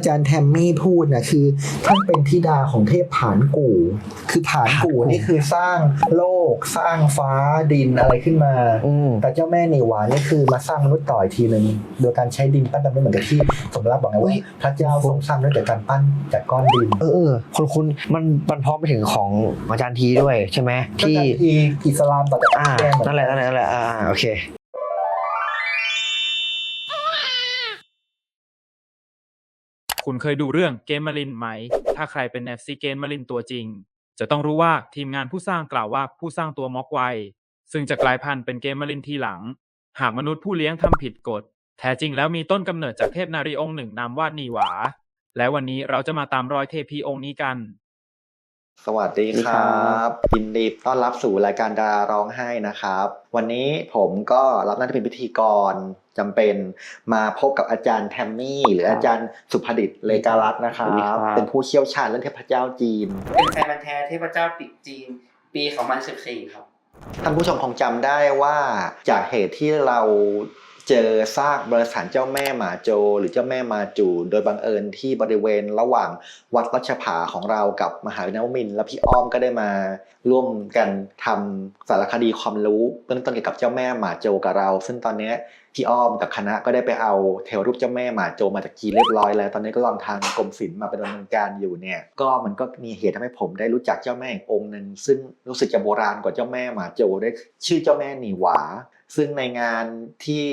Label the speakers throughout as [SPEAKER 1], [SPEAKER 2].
[SPEAKER 1] อาจารย์แทมมี่พูดนะคือท่านเป็นธิดาของเทพผานกู่ คือผานกู่นี่คือสร้างโลกสร้างฟ้าดินอะไรขึ้นมา
[SPEAKER 2] อืม
[SPEAKER 1] แต่เจ้าแม่นิวานี่คือมาสร้างมนุษย์ต่ออีกทีหนึ่งโดยการใช้ดินปั้นแบบไม่เหมือนกับที่สมรักบอกไง
[SPEAKER 2] เฮ้
[SPEAKER 1] ว่ายพระเจ้าทรงสร้างด้วยจากการปั้นจากก้อนดิน
[SPEAKER 2] เออเออคุณคุณมันมันพร้อมไปถึงของอาจารย์ทีด้วยใช่ไหม
[SPEAKER 1] ที่
[SPEAKER 2] ที่
[SPEAKER 1] ที่อิสลามต่อจาก
[SPEAKER 2] อ่า
[SPEAKER 1] แก้เหมือน
[SPEAKER 2] นั่นแหละนั่นแหละนั่นแหละอ่าโอเค
[SPEAKER 3] คุณเคยดูเรื่องเกมมารินไหม ถ้าใครเป็น FC เกมมารินตัวจริง จะต้องรู้ว่าทีมงานผู้สร้างกล่าวว่าผู้สร้างตัวม็อกไว ซึ่งจะกลายพันธุ์เป็นเกมมารินทีหลัง หากมนุษย์ผู้เลี้ยงทำผิดกฎ แท้จริงแล้วมีต้นกำเนิดจากเทพนารีองค์หนึ่งนามว่านีหวา และวันนี้เราจะมาตามรอยเทพีองค์นี้กัน
[SPEAKER 4] สวัสดีครับยินดีต้อนรับสู่รายการดาราร้องไห้นะครับ วันนี้ผมก็รับหน้าที่เป็นพิธีกรจำเป็นมาพบกับอาจารย์แทมมี่ หรืออาจารย์สุภดิษฐ์เลกาลัตน์นะครั
[SPEAKER 2] สวัสดีครับ บ
[SPEAKER 4] เป็นผู้เชี่ยวชาญเรื่องเทพเจ้าจีน
[SPEAKER 5] เป็นแฟนพันธุ์แท้เทพเจ้าปิจีน ปี2014ครับ
[SPEAKER 4] ท่านผู้ชมคงจำได้ว่าจากเหตุที่เรา เจอซากบริษัทเจ้าแม่หมาโจ หรือเจ้าแม่มาจู โดยบังเอิญที่บริเวณระหว่างวัดรัชผาของเรากับมหาวิทยาลัยมิน และพี่อ้อมก็ได้มาร่วมกันทำสารคดีความรู้เบื้องต้นเกี่ยวกับเจ้าแม่หมาโจกับเรา ซึ่งตอนนี้พี่อ้อมกับคณะก็ได้ไปเอาเทวรูปเจ้าแม่หมาโจมาจากจีนเรียบร้อยแล้ว ตอนนี้ก็ลองทางกรมศิลป์มาเป็นดำเนินการอยู่เนี่ยก็มันก็มีเหตุทำให้ผมได้รู้จักเจ้าแม่อีกองค์หนึ่งซึ่งรู้สึกจะโบราณกว่าเจ้าแม่หมาโจได้ชื่อเจ้าแม่หนีหวา ซึ่งในงานที่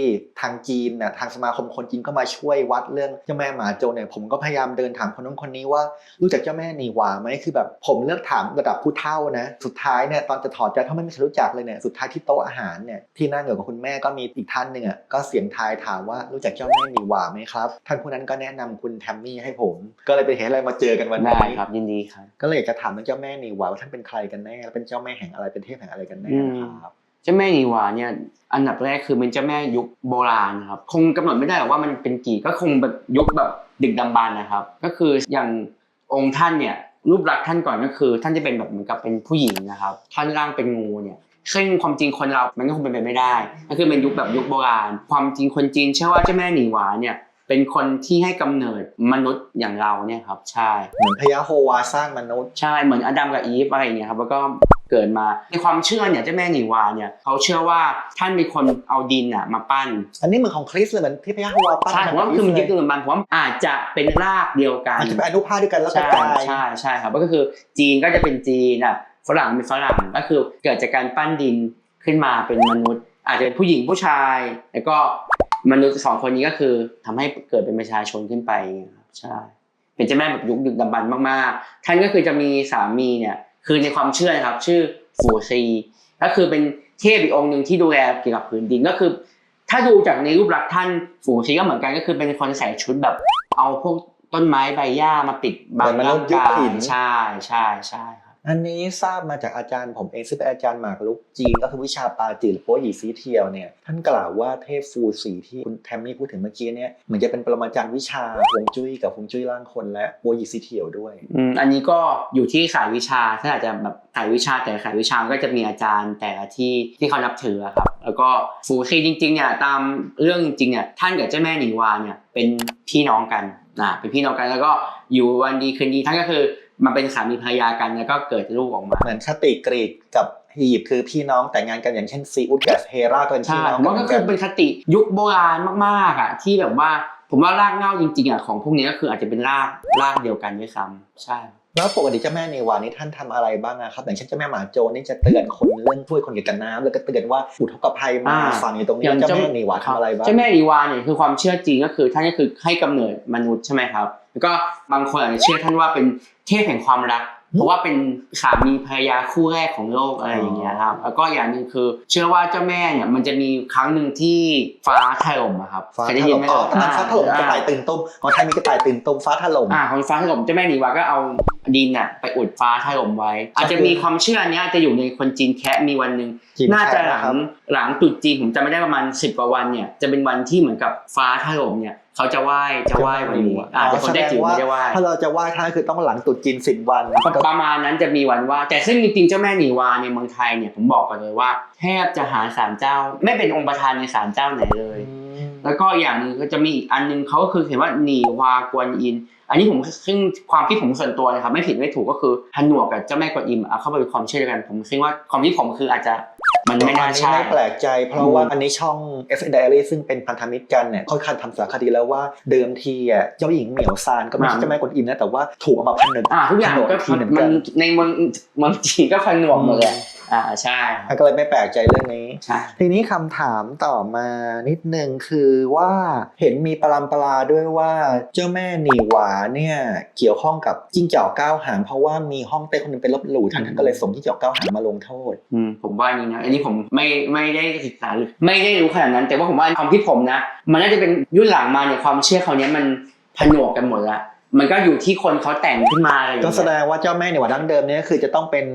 [SPEAKER 4] ทางจีนน่ะทางสมาคมคนจีนก็มาช่วยวัดเรื่องเจ้าแม่หมาโจเนี่ยผมก็พยายามเดินถามคนนู้นคนนี้ว่ารู้จักเจ้าแม่หนีหวาไหมคือแบบผมเลือกถามระดับผู้เฒ่านะสุดท้ายเนี่ยตอนจะถอดใจถ้าไม่มีใครรู้จักเลยเนี่ยสุดท้ายที่โต๊ะอาหารเนี่ยที่นั่งอยู่กับคุณแม่ก็มีอีกท่านหนึ่งอะก็เสียงทายถามว่ารู้จักเจ้าแม่หนีหวาไหมครับท่านผู้นั้นก็แนะนำคุณแทมมี่ให้ผม ก็เลยไปเห็นอะไรมาเจอกันวัน
[SPEAKER 5] ได้
[SPEAKER 4] นี้
[SPEAKER 5] ครับยินดีครับ
[SPEAKER 4] ก็เลยอยากจะถามเรื่องเจ้าแม่หนีหวาว่าท่านเป็นใครกันแน่และเป็นเจ้าแม่แห่งอะไรเป็นเทพแห่งอะไรกันแน่นะครับ
[SPEAKER 5] เจ้าแม่นีวาเนี่ยอันดับแรกคือเป็นเจ้าแม่ยุคโบราณนะครับคงกำหนดไม่ได้หรอกว่ามันเป็นกี่ก็คงแบบยุคแบบดึกดำบรรพ์นะครับ ก็คืออย่างองค์ท่านเนี่ยรูปลักษณ์ท่านก่อนก็คือ ท่านจะเป็นแบบเหมือนกับเป็นผู้หญิงนะครับ ท่านร่างเป็นงูเนี่ยซึ่งความจริงคนเรามันก็คงเป็นไปไม่ได้ก็คือเป็นยุคแบบยุคโบราณ ความจริงคนจีนเชื่อว่าเจ้าแม่หนีหวาเนี่ย เป็นคนที่ให้กำเนิดมนุษย์อย่างเราเนี่ยครับใช่
[SPEAKER 4] เหมือนพญาโฮวาสร้างมนุษย์
[SPEAKER 5] ใช่เหมือนอดัมกับอีฟอะไรอย่างเงี้ยครับแล้วก็เกิดมาในความเชื่อเนี่ยเจ้าแม่หนีวาเนี่ยเขาเชื่อว่าท่านเป็นคนเอาดินอะมาปั้น
[SPEAKER 4] อันนี้เหมือนของคริสเลยเหมือนที่พญาโฮวาปั้น
[SPEAKER 5] ใช่ผมว่าคือมันยึดกันมันผมว่าอาจจะเป็นรากเดียวกัน
[SPEAKER 4] อาจจะเป็นอนุภาคด้วยกันแล้วก็
[SPEAKER 5] ใช่
[SPEAKER 4] กลาย
[SPEAKER 5] ใช่ใช่ครับก็คือจีนก็จะเป็นจีนอะฝรั่งเป็นฝรั่งก็คือเกิดจากการปั้นดินขึ้นมาเป็นมนุษย์ อาจจะเป็นผู้หญิงผู้ชาย แล้วก็ มนุษย์สองคนนี้ก็คือทำให้เกิดเป็นประชาชนขึ้นไปครับใช่เป็นเจ้าแม่แบบยุคดึกดำบรรพ์มากๆ ท่านก็คือจะมีสามีเนี่ยคือในความเชื่อนะครับ ชื่อฝูซีก็คือเป็นเทพอีกองค์หนึ่งที่ดูแลเกี่ยวกับผืนดินก็คือ ถ้าดูจากในรูปลักษณ์ท่านฝูซีก็เหมือนกันก็คือเป็นคนใส่ชุดแบบ เอาพวกต้นไม้ใบหญ้ามาปิดบัง
[SPEAKER 4] เหมือนมนุ
[SPEAKER 5] ร่า
[SPEAKER 4] ษ
[SPEAKER 5] ง
[SPEAKER 4] ย์ยุค
[SPEAKER 5] กาย
[SPEAKER 4] หิน
[SPEAKER 5] ใช่ใช่ใช่ครับ
[SPEAKER 4] อันนี้ทราบมาจากอาจารย์ผมเองซึ่งเป็นอาจารย์หมากรุกจีนก็คือวิชาปาจิหรือโปหยีซีเทียวเนี่ยท่านกล่าวว่าเทพฟูสีที่คุณแทมมี่พูดถึงเมื่อกี้เนี่ยเหมือนจะเป็นปรมาจารย์วิชาฮวงจุ้ยกับฮวงจุ้ยร่างคนและโปหยีซีเทียวด้วย
[SPEAKER 5] อืมอันนี้ก็อยู่ที่สายวิชาถ้าอาจจะแบบสายวิชาแต่สายวิชาก็จะมีอาจารย์แต่ละที่ที่เขานับถืออครับแล้วก็ฟูซีจริงๆเนี่ยตามเรื่องจริงเนี่ยท่านกับเจ้าแม่หนีวาเนี่ยเป็นพี่น้องกันอ่าเป็นพี่น้องกันแล้วก็อยู่วันดีคืนดีท่านก็คือ มาเป็นสามีภรรยากันแล้วก็เกิดลูกออกมา
[SPEAKER 4] เหมือนคติกรีกกับอียิปต์คือพี่น้องแต่งงานกันอย่างเช่นซีอุสกับเฮราก็เป็นพี่
[SPEAKER 5] ใช่
[SPEAKER 4] น้อง
[SPEAKER 5] ผมว่าก็คือเป็นคติยุคโบราณมากๆอะที่แบบว่าผมว่ารากเหง้าจริงๆอะของพวกนี้ก็คืออาจจะเป็นรากรากเดียวกันด้วยซ้ำใช่
[SPEAKER 4] แล้วปกติเจ้าแม่เนวานี่ท่านทำอะไรบ้างอะครับอย่างเช่นเจ้าแม่หมาโจนี่จะเตือนคนเรื่องช่วยคนเกี่ยวกับน้ำแล้วก็เตือนว่าอุทกภัยมา
[SPEAKER 5] อ่า
[SPEAKER 4] ฝั่งอยู่ตรงนี้แล้วเจ้าแม่เนวาทำอะไรบ้าง
[SPEAKER 5] เจ้าแม่ลีวาเนี่ยคือความเชื่อจริงก็คือท่านก็คือให้กำเนิดมนุษย์ใช่ไหมครับ แล้วก็บางคนอาจจะเชื่อท่านว่าเป็นเทพแห่งความรัก เพราะว่าเป็นสามีภรรยาคู่แรกของโลกอะไรอย่างเงี้ยครับ แล้วก็อย่างหนึ่งคือ เชื่อว่าเจ้าแม่เนี่ยมันจะมีครั้งหนึ่งที่ฟ้าถล่มอะครับ
[SPEAKER 4] ฟ้า
[SPEAKER 5] เคย
[SPEAKER 4] ถ
[SPEAKER 5] ได้ยิน
[SPEAKER 4] ล่ม
[SPEAKER 5] ไหม
[SPEAKER 4] อ๋อ
[SPEAKER 5] เอ่ย
[SPEAKER 4] ตอนนั้นฟ้าถล่มกระต่ายตื่นตุ้มของไทยมีกระต่ายตื่นตุ้มฟ้าถล่ม
[SPEAKER 5] อ่าของฟ้าถล่มเจ้าแม่นีวาก็เอาดินน่ะไปอุดฟ้าถล่มไว้ อาจจะมีความเชื่ออันเนี้ยจะอยู่ในคนจีนแคะมีวันหนึ่ง
[SPEAKER 4] จีน
[SPEAKER 5] น่าจะ
[SPEAKER 4] แคะ
[SPEAKER 5] ห
[SPEAKER 4] นะ
[SPEAKER 5] ลั
[SPEAKER 4] ครั
[SPEAKER 5] ง
[SPEAKER 4] บ
[SPEAKER 5] หลังตรุษจีนผมจำไม่ได้ประมาณสิบกว่าวันเนี่ยจะเป็นวันที่เหมือนกับฟ้าถล่มเนี่ย เขาจะไหว้จะไหว้วันนี้อาจจะคนได้จิ๋วไม่ได้ไหว้
[SPEAKER 4] ถ้าเราจะไหว้ท่านคือต้องหลังตรุษจีนสิบวัน
[SPEAKER 5] ประมาณนั้นจะมีวันไหว่า แต่ซึ่งจริงๆเจ้าแม่หนีวาในเมืองไทยเนี่ยผมบอกกันเลยว่า แทบจะหาศาลเจ้า ไม่เป็นองค์ประธานในศาลเจ้าไหนเลย แล้วก็อย่างหนึงก็จะมีอีกอันหนึงเขาก็คือเห็นว่าหนีวากวนอิน อันนี้ผมซึ่งความคิดผมส่วนตัวนะครับไม่ผิดไม่ถูกก็คือฮันหนวกกับเจ้าแม่กวนอิมเอาเข้าไปเป็นความเชื่อเดียวกันผมคิดว่าความคิดผมคืออาจจะ มันไม่น่า
[SPEAKER 4] อันนี้
[SPEAKER 5] ใช่
[SPEAKER 4] ไม่แปลกใจ เพราะว่าอันนี้ช่อง F Diary ซึ่งเป็นพันธมิตรกันเนี่ยค่อนข้างทำสารคดีแล้วว่าเดิมทีอะเจ้าหญิงเหมียวซานก็ไม่ใช่
[SPEAKER 5] อ่า
[SPEAKER 4] เจ้าแม่กวนอิมนะแต่ว่าถูกเอามาพันหนึ่ง
[SPEAKER 5] อ่าทุกอย่างก็
[SPEAKER 4] ทีเหมือน
[SPEAKER 5] มั
[SPEAKER 4] กันน
[SPEAKER 5] ในเมืองเมืองจีนก็พันหนวกหมดเลย อ่าใช่ครับ
[SPEAKER 4] ก็เลยไม่แปลกใจเรื่องนี้
[SPEAKER 5] ใช่
[SPEAKER 4] ทีนี้คำถามต่อมานิดนึงคือว่าเห็นมีปรำปราด้วยว่าเจ้าแม่หนีหวาเนี่ยเกี่ยวข้องกับจิ้งจอกเก้าหางเพราะว่ามีห้องเต้คนหนึงเป็นลบหลู่ท่านท่านก็เลยส่งจิ้งจอกเก้าหางมาลงโทษ
[SPEAKER 5] อืมผมว่านี่นะอันนี้ผมไม่ไม่ได้ศึกษาหรือไม่ได้รู้ขนาดนั้น แต่ว่าผมว่าความคิดผมนะ มันน่าจะเป็นยุ่นหลังมาเนี่ยความเชื่อเขาวเนี้ยมันผนวกกันหมดละ มันก็อยู่ที่คนเขาแต่งขึ้นมาอะไรอย่าง
[SPEAKER 4] ก็
[SPEAKER 5] เงี้ย
[SPEAKER 4] แสดงว่าเจ้าแม่หนีหวาดั้งเดิมเนี่ยคือจะต้องเป็น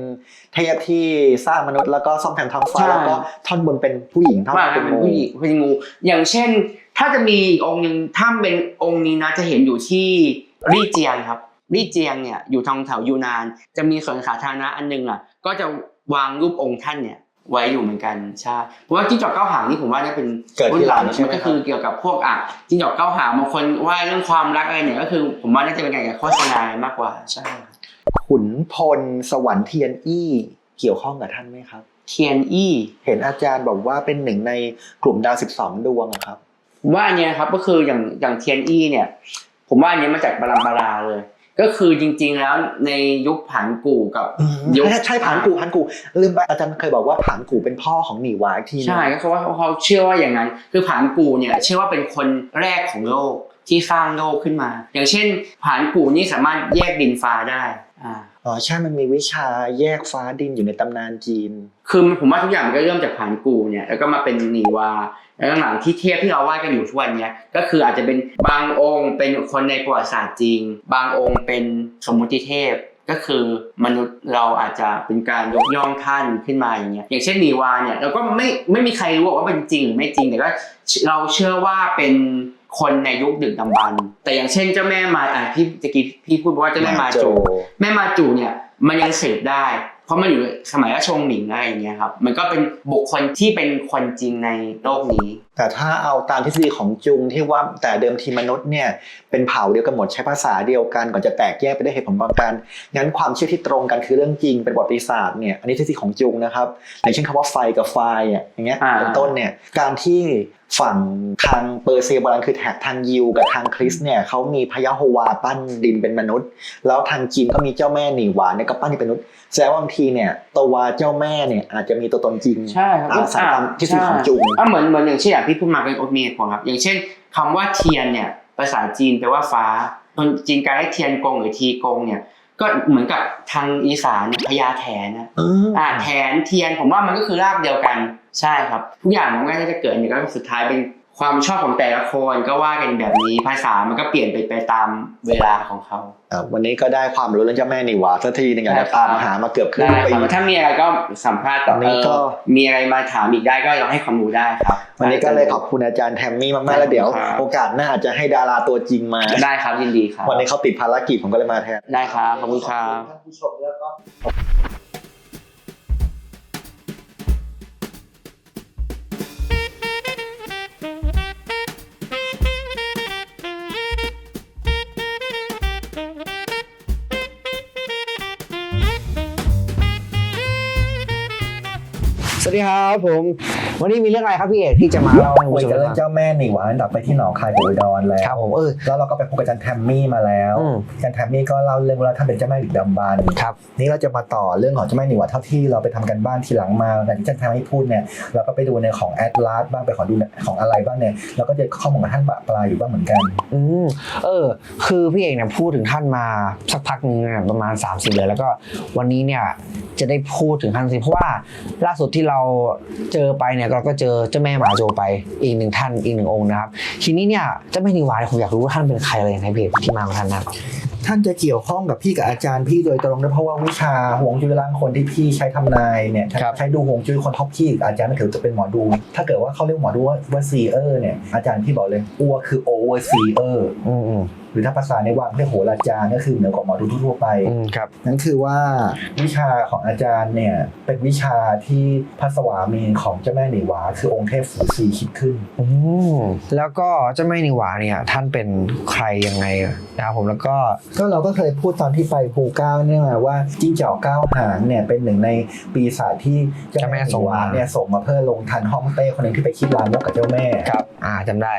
[SPEAKER 4] เทพที่สร้างมนุษย์แล้วก็ซ่อมแซมท้องฟ้า
[SPEAKER 5] ใช่
[SPEAKER 4] แล้วก็ท่อนบนเป็นผู้หญิงท่อน
[SPEAKER 5] ว่า
[SPEAKER 4] ล่าง
[SPEAKER 5] เป็
[SPEAKER 4] เป็นน
[SPEAKER 5] ผู้
[SPEAKER 4] ผู้
[SPEAKER 5] ห
[SPEAKER 4] ห
[SPEAKER 5] ญิ
[SPEAKER 4] ญิ
[SPEAKER 5] ง
[SPEAKER 4] ง
[SPEAKER 5] เป็นงู อย่างเช่น ถ้าจะมีอีกองค์หนึ่งถ้าเป็นองค์นี้นะจะเห็นอยู่ที่รี่เจียงครับรี่เจียงเนี่ยอยู่ทางแถวยูนาน จะมีสวนสาธารณะอันหนึงอะ ก็จะวางรูปองค์ท่านเนี่ย ไว้อยู่เหมือนกันใช่เพราะว่าจิ้งจอกเก้าหางนี่ผมว่าเนี่ยเป็น
[SPEAKER 4] เกิดที่หลังใช่
[SPEAKER 5] มั
[SPEAKER 4] ไหม
[SPEAKER 5] นก็
[SPEAKER 4] ครั
[SPEAKER 5] คือบเกี่ยวกับพวกอะจิ้งจอกเก้าหางบางคนว่าเรื่องความรักอะไรเนี่ยก็คือ ผมว่าน่าจะเป็นการโฆษณามากกว่าใช่
[SPEAKER 4] ขุนพลสวรรค์เทียนอี้เกี่ยวข้องกับท่านไหมครับ
[SPEAKER 5] เทียนอี้
[SPEAKER 4] เห็นอาจารย์บอกว่าเป็นหนึ่งในกลุ่มดาว12ดวงอะครับ
[SPEAKER 5] ผมว่าอันเนี้ยครับก็คืออย่างอย่างเทียนอี้เนี่ย ผมว่าอันเนี้ยมาจากบารัมบาราเลย ก็คือจริง ๆ แล้วในยุคผานกู่กับยุค
[SPEAKER 4] ใช่ใช่ผานกูผานกูลืมไปอาจารย์เคยบอกว่าผานกูเป็นพ่อของหนีหวาอีกทีหนึง
[SPEAKER 5] ใช่ก็คือว่าเขาเชื่อว่าอย่างนั้น คือผานกู่เนี่ยเชื่อว่าเป็นคนแรกของโลกที่สร้างโลกขึ้นมา อย่างเช่นผานกู่นี่สามารถแยกดินฟ้าได้อ่า
[SPEAKER 4] อ๋อใช่มันมีวิชาแยกฟ้าดินอยู่ในตำนานจีน
[SPEAKER 5] คือผมว่าทุกอย่างมันก็เริ่มจากผานกูเนี่ยแล้วก็มาเป็นนีวาแล้วหลังที่เทพที่เราไหว้กันอยู่ทุกวันเนี้ยก็คืออาจจะเป็นบางองค์เป็นคนในประวัติศาสตร์จริง บางองค์เป็นสมมุติเทพก็คือมนุษย์เราอาจจะเป็นการยกย่องท่านขึ้นมาอย่างเงี้ยอย่างเช่นนีวาเนี่ยเราก็ไม่ไม่มีใครรู้ว่าเป็นจริงหรือไม่จริงแต่ก็เราเชื่อว่าเป็น คนในยุคดึกดำบรรพ์แต่อย่างเช่นเจ้าแม่มาอะพี่ตะกี้พี่พูดว่าเจ้าแม่มาโจแม่มาจูเนี่ยมันยังสืบได้ เพราะมันอยู่สมัยราชวงศ์หมิงอะไรอย่างเงี้ยครับมันก็เป็นบุคคลที่เป็นคนจริงในโลกนี้
[SPEAKER 4] แต่ถ้าเอาตามทฤษฎีของจุงที่ว่าแต่เดิมทีมนุษย์เนี่ยเป็นเผ่าเดียวกันหมดใช้ภาษาเดียวกันก่อนจะแตกแยกไปได้วยเหตุผลบางการงั้นความเชื่อที่ตรงกันคือเรื่องจริงเป็นประวัติศาสตร์เนี่ยอันนี้ทฤษฎีของจุงนะครับอย่างเช่นคำว่าไฟกับไฟอะอย่างเงี้ย
[SPEAKER 5] อ่า
[SPEAKER 4] เป็นต้นเนี่ยการที่ ฝั่งทางเปอร์เซียโบราณคือแถบทางยิวกับทางคริสต์เนี่ยเขามีพระยะโฮวาปั้นดินเป็นมนุษย์ แล้วทางจีนก็มีเจ้าแม่หนีหวานเนี่ยก็ปั้นเป็นมนุษย์แสดงว่าบางทีเนี่ยตัวเจ้าแม่เนี่ยอาจจะมีตัวตนจริง
[SPEAKER 5] ใช่ครับ
[SPEAKER 4] ตามสายตามทฤษฎีของจุง
[SPEAKER 5] อะเหมือนเหมือนอย่างเช่นอย่างที่พูดมาเป็นโอเมียผมครับ อย่างเช่นคำว่าเทียนเนี่ยภาษาจีนแปลว่าฟ้าคนจีนการให้เทียนกงหรือทีกงเนี่ย ก็เหมือนกับทางอีสานพญาแถนนะอ่าแทนเทียนผมว่ามันก็คือรากเดียวกันใช่ครับ ทุกอย่างมันก็จะเกิดเนี่ยก็สุดท้ายเป็น ความชอบของแต่ละคนก็ว่ากันแบบนี้ภาษามันก็เปลี่ยนไปไปตามเวลาของเขา
[SPEAKER 4] อะวันนี้ก็ได้ความรู้เรื่องเจ้าแม่นิวาสักทีหนึงอยากจะ
[SPEAKER 5] ได้ครับ
[SPEAKER 4] ตามหามาเกือบครึ่ง
[SPEAKER 5] ได้
[SPEAKER 4] ปี
[SPEAKER 5] ครับถ้ามีอะไรก็สัมภาษณ์ต่อ
[SPEAKER 4] วันนี้ก็
[SPEAKER 5] เออมีอะไรมาถามอีกได้ก็ลองให้ความรู้ได้ครับ
[SPEAKER 4] วันนี้ก็เลยขอบคุณอาจารย์แทมมี่มากๆแล้วเดี๋ยว
[SPEAKER 5] ครับ
[SPEAKER 4] โอกาสหน้าอาจจะให้ดาราตัวจริงมา
[SPEAKER 5] ได้ครับยินดีครับ
[SPEAKER 4] วันนี้เขาติดภารกิจผมก็เลยมาแทน
[SPEAKER 5] ได้ครับขอบคุณครับ
[SPEAKER 4] ท่านผู้ชมแล้วก็
[SPEAKER 2] วัสดีครับผม วันนี้มีเรื่องอะไรครับพี่เอกที่จะมาเล่าให้
[SPEAKER 6] คุ
[SPEAKER 2] ผู้
[SPEAKER 6] ย
[SPEAKER 2] ชม
[SPEAKER 6] กันเรื่
[SPEAKER 2] ฟั
[SPEAKER 6] อง
[SPEAKER 2] ง
[SPEAKER 6] เจ้าแม่หนีหวานดับไปที่หนองคายกับอุดรแล้ว
[SPEAKER 2] ครับผมเออ
[SPEAKER 6] แล้วเราก็ไปพบกับอาจารย์แทมมี่มาแล้ว
[SPEAKER 2] อืม
[SPEAKER 6] อาจารย์แทมมี่ก็เล่าเรื่องว่าท่านเป็นเจ้าแม่ดึกดำบรรพ์
[SPEAKER 2] ครับ
[SPEAKER 6] นี่เราจะมาต่อเรื่องของเจ้าแม่หนีหวานเท่าที่เราไปทำกันบ้านทีหลังมาแต่ที่อาจารย์แทมมี่พูดเนี่ยเราก็ไปดูในของแอดลาสบ้างไปขอดูของอะไรบ้างเนี่ยเราก็เจอข้อมูลกับท่านปะปลายอยู่บ้างเหมือนกัน
[SPEAKER 2] อืมเออ คือพี่เอกเนี่ยพูดถึงท่านมาสักพักหนึงเนี่ยประมาณ30เลยแล้วก็วันนี้เนี่ยจะได้พูดถึงท่านสิเพราะว่าล่าสุดที่เราเจอไปเนี่ยเราก็เจอเจ้าแม่หมาโจไปอีกหนึ่งท่านอีกหนึ่งองค์นะครับ ทีนี้เนี่ยเจ้าแม่นิวายผมอยากรู้ว่าท่านเป็นใครอะไรยังไงพี่เพจที่มาของท่านนั้น
[SPEAKER 6] ท่านจะเกี่ยวข้องกับพี่กับอาจารย์พี่โดยตรงด้วยเพราะว่าวิชาหวงจุ้ยล้างคนที่พี่ใช้ทำนายเนี่ย
[SPEAKER 2] ครับ
[SPEAKER 6] ใช้ดูหวงจุ้ยคนท็อปพี่อาจารย์ไม่ถือจะเป็นหมอดู ถ้าเกิดว่าเขาเรียกหมอดูว่าว่าซีเออร์เนี่ยอาจารย์พี่บอกเลยอัวคือโอเวอร์ซีเออร์
[SPEAKER 2] อืมอืม
[SPEAKER 4] หรือถ้าภาษาในวังเรียกโหราจารย์ก็คือเหนือกว่าหมอดูทั่วๆไป
[SPEAKER 2] อืมครับ
[SPEAKER 4] นั่นคือว่าวิชาของอาจารย์เนี่ยเป็นวิชาที่พระสวามีของเจ้าแม่หนีหวา คือองค์เทพฝูซีคิดขึ้น
[SPEAKER 2] อืมแล้วก็เจ้าแม่นิวาเนี่ยท่านเป็นใครยังไงนะครับผมแล้วก็
[SPEAKER 4] ก็เราก็เคยพูดตอนที่ไปภูเก้าเนี่ยมาว่าจิ้งจอกเก้าหางเนี่ยเป็นหนึ่งในปีศาจที่เจ้าแม่หนีหวาเนี่ยส่งมาเพื่อลงทันห้องเต้คนหนึ่งที่ไปคิดลามกกับเจ้าแม่
[SPEAKER 2] ครับอ่าจำได้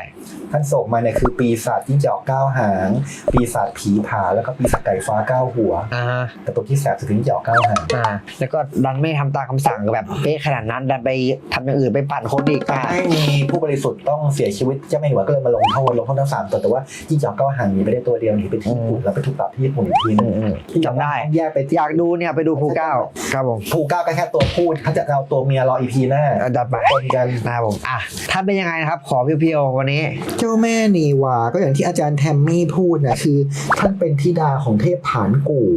[SPEAKER 4] ท่านส่งมาเนี่ยคือปีศาจจิ้งจอกเก้าหาง ปีศาจผีผาแล้วก็ปีศาจไก่ฟ้าเก้าหัว
[SPEAKER 2] อ่า
[SPEAKER 4] แต่ตัวที่แสบสุดคือจิ้งจอกเก้าหาง
[SPEAKER 2] อ่าแล้วก็ดันไม่ทำตามคำสั่งแบบเป๊ะขนาดนั้นดันไปทำอย่างอื่นไปปั่นคนอีกอ่า
[SPEAKER 4] ทำให้มีผู้บริสุทธิ์ต้องเสียชีวิตเจ้าแม่หนีหวาก็เลยมาลงโทษลงโทษทั้งสามตัวแต่ว่าจิ้งจอกเก้าหางหนีไปได้ตัวเดียวหนีไปที่ญี่ปุ่นแล้วไปถูกปรับที่ญี่ปุ่นอีกทีหนึ
[SPEAKER 2] อื
[SPEAKER 4] ง
[SPEAKER 2] มอืมจำได้
[SPEAKER 4] แยกไปที่
[SPEAKER 2] อยากดูเนี่ยไปดูภูเก้าครับผม
[SPEAKER 4] ภูเก้าก็แค่ตัวพูดเขาจะเอาตัวเมียรออีพีหน้า
[SPEAKER 2] เอาดับไป
[SPEAKER 4] ปนกัน
[SPEAKER 2] นะครับผมอะถ้าเป็นยังไงนะครับ ขอเพียวๆวันนี้
[SPEAKER 4] เจ้าแม่นีวาก็อย่างที่อาจารย์แทมมี่พูดนะคือท่านเป็นธิดาของเทพผานกู่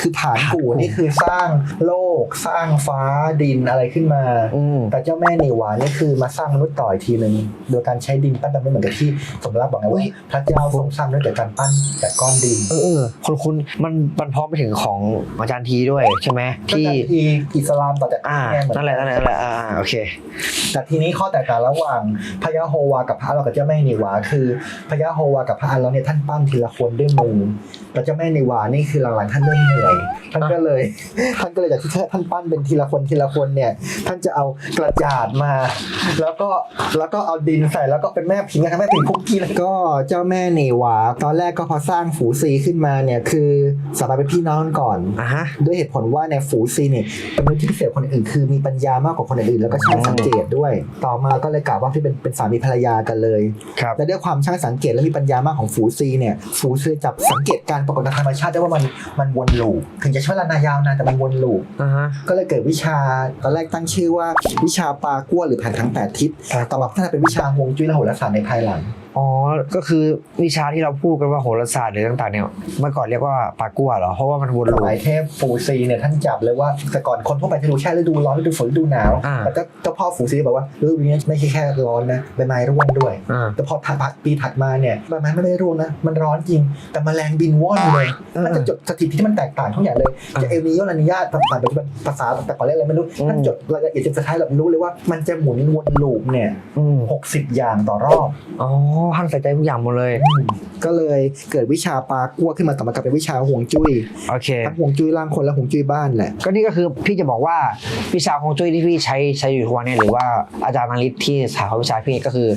[SPEAKER 4] คือผานกู่
[SPEAKER 2] ผานกู่
[SPEAKER 4] นี่คือสร้างโลกสร้างฟ้าดินอะไรขึ้นมา
[SPEAKER 2] อืม
[SPEAKER 4] แต่เจ้าแม่นีวานี่คือมาสร้างมนุษย์ต่ออีกทีหนึ่งโดยการใช้ดินปั้นแบบไม่เหมือนกับที่สมรักบอกไง
[SPEAKER 2] อุ๊
[SPEAKER 4] ว่ายพระเจ้าทรงสร้างด้วยแต่การปั้นจากก้อนดิน
[SPEAKER 2] เออเออคุณคุณมันมันพร้อมไปถึงของอาจารย์ทีด้วยใช่ไหม
[SPEAKER 4] ก็
[SPEAKER 2] ที่
[SPEAKER 4] จะทีอิสลามต่อจาก
[SPEAKER 2] อ่า
[SPEAKER 4] แม่เหมือน
[SPEAKER 2] นั่นแหละนั่นแหละนั่นแหละอ่าอ่าโอเค
[SPEAKER 4] แต่ทีนี้ข้อแตกต่างระหว่างพระยะโฮวากับพระอัลลอฮ์กับเจ้าแม่นิวา คือพระยะโฮวากับพระอัลลอฮ์เนี่ยท่านปั้นทีละคนด้วยมือแต่เจ้าแม่นิวานี่คือหลังๆท่านเริ่มเหนื่อยท่านก็เลยท่านก็เลยจากที่ท่านปั้นเป็นทีละคนทีละคนเนี่ยท่านจะเอากระจาดมา แล้วก็แล้วก็เอาดินใส่แล้วก็เป็นแม่พิมพ์นะครับแม่พิมพ์คุกกี้แล้วก็เจ้าแม่นิวา ตอนแรกก็พอสร้างฝูซีขึ้นมาเนี่ยคือสถาบันเป็นพี่น้องกันก่อน
[SPEAKER 2] อะฮะ
[SPEAKER 4] ด้วยเหตุผลว่าในฝูซีเนี่ยเป็นมนุษย์ที่พิเศษกว่าคนอื่นคือมีปัญญามากกว่าคนอื่นแล้วก็ช่างสังเกตด้วย ต่อมาก็เลยกล่าวว่าที่เป็นเป็นสามีภรรยากันเลย
[SPEAKER 2] ครับ
[SPEAKER 4] และด้วยความช่างสังเกตและมีปัญญามากของฝูซีเนี่ยฝูซีจับสังเกตการปรากฏการณ์ธรรมชาติได้ว่ามันมันวนลูปถึงจะใช้เวลานายาวนานแต่มันวนลูป
[SPEAKER 2] อ่าฮะ
[SPEAKER 4] ก็เลยเกิดวิชาตอนแรกตั้งชื่อว่าวิชาปากั้วหรือแผนทั้งแปดทิศต่อมาพัฒนาเป็นวิชาฮวงจุ้ยและโหราศาสตร์ในภายหลัง
[SPEAKER 2] อ๋อ ก็คือวิชาที่เราพูดกันว่าโหราศาสตร์หรือต่างๆเนี่ย เมื่อก่อนเรียกว่าปากัวเหรอ เพราะว่ามันวน
[SPEAKER 4] ส
[SPEAKER 2] ลูป
[SPEAKER 4] มัยเทพฟูซีเนี่ยท่านจับเลยว่าแต่ก่อนคนทั่วไปจะรู้แค่ฤดูร้อนฤดูฝนฤดูหนาว
[SPEAKER 2] อ่า
[SPEAKER 4] แต่เจ้าเจ้าพ่อฟูซีบอกว่าฤดูนี้ไม่ใช่แค่ร้อนนะใบไม้ร่วงด้วย
[SPEAKER 2] อ่า
[SPEAKER 4] แต่พอถัดปีถัดมาเนี่ยใบไม้ไม่ได้ร่วงนะ มันร้อนจริง แต่แมลงบินว่อนเลย
[SPEAKER 2] เออ
[SPEAKER 4] ท่านจะจดสถิติที่มันแตกต่างทุกอย่างเลย
[SPEAKER 2] อ่า
[SPEAKER 4] จะเอลนิโยลานิยาต่างๆเป็นภาษาแต่ก่อนเรียกอะไรไม่รู้
[SPEAKER 2] อืม
[SPEAKER 4] ท่านจดรายละเอียดจนสุดท้ายเรารู้เลยว่ามันจะหมุนวนลูปเนี่ย
[SPEAKER 2] อืม
[SPEAKER 4] หกสิบอย่างต่อรอบ
[SPEAKER 2] อ๋อท่านใส่ใจทุกอย่างหมดเลย
[SPEAKER 4] ก็เลยเกิดวิชาปากั้วขึ้นมาต่อมากลายเป็นวิชาห่วงจุ้ย
[SPEAKER 2] โอเค
[SPEAKER 4] ทั้งห่วงจุ้ยร่างคนและห่วงจุ้ยบ้านแหละ
[SPEAKER 2] ก็นี่ก็คือพี่จะบอกว่าวิชาของจุ้ยที่พี่ใช้ใช้อยู่ทุกวันเนี่ยหรือว่าอาจารย์มาริศที่สาขาวิชาพี่ก็คือ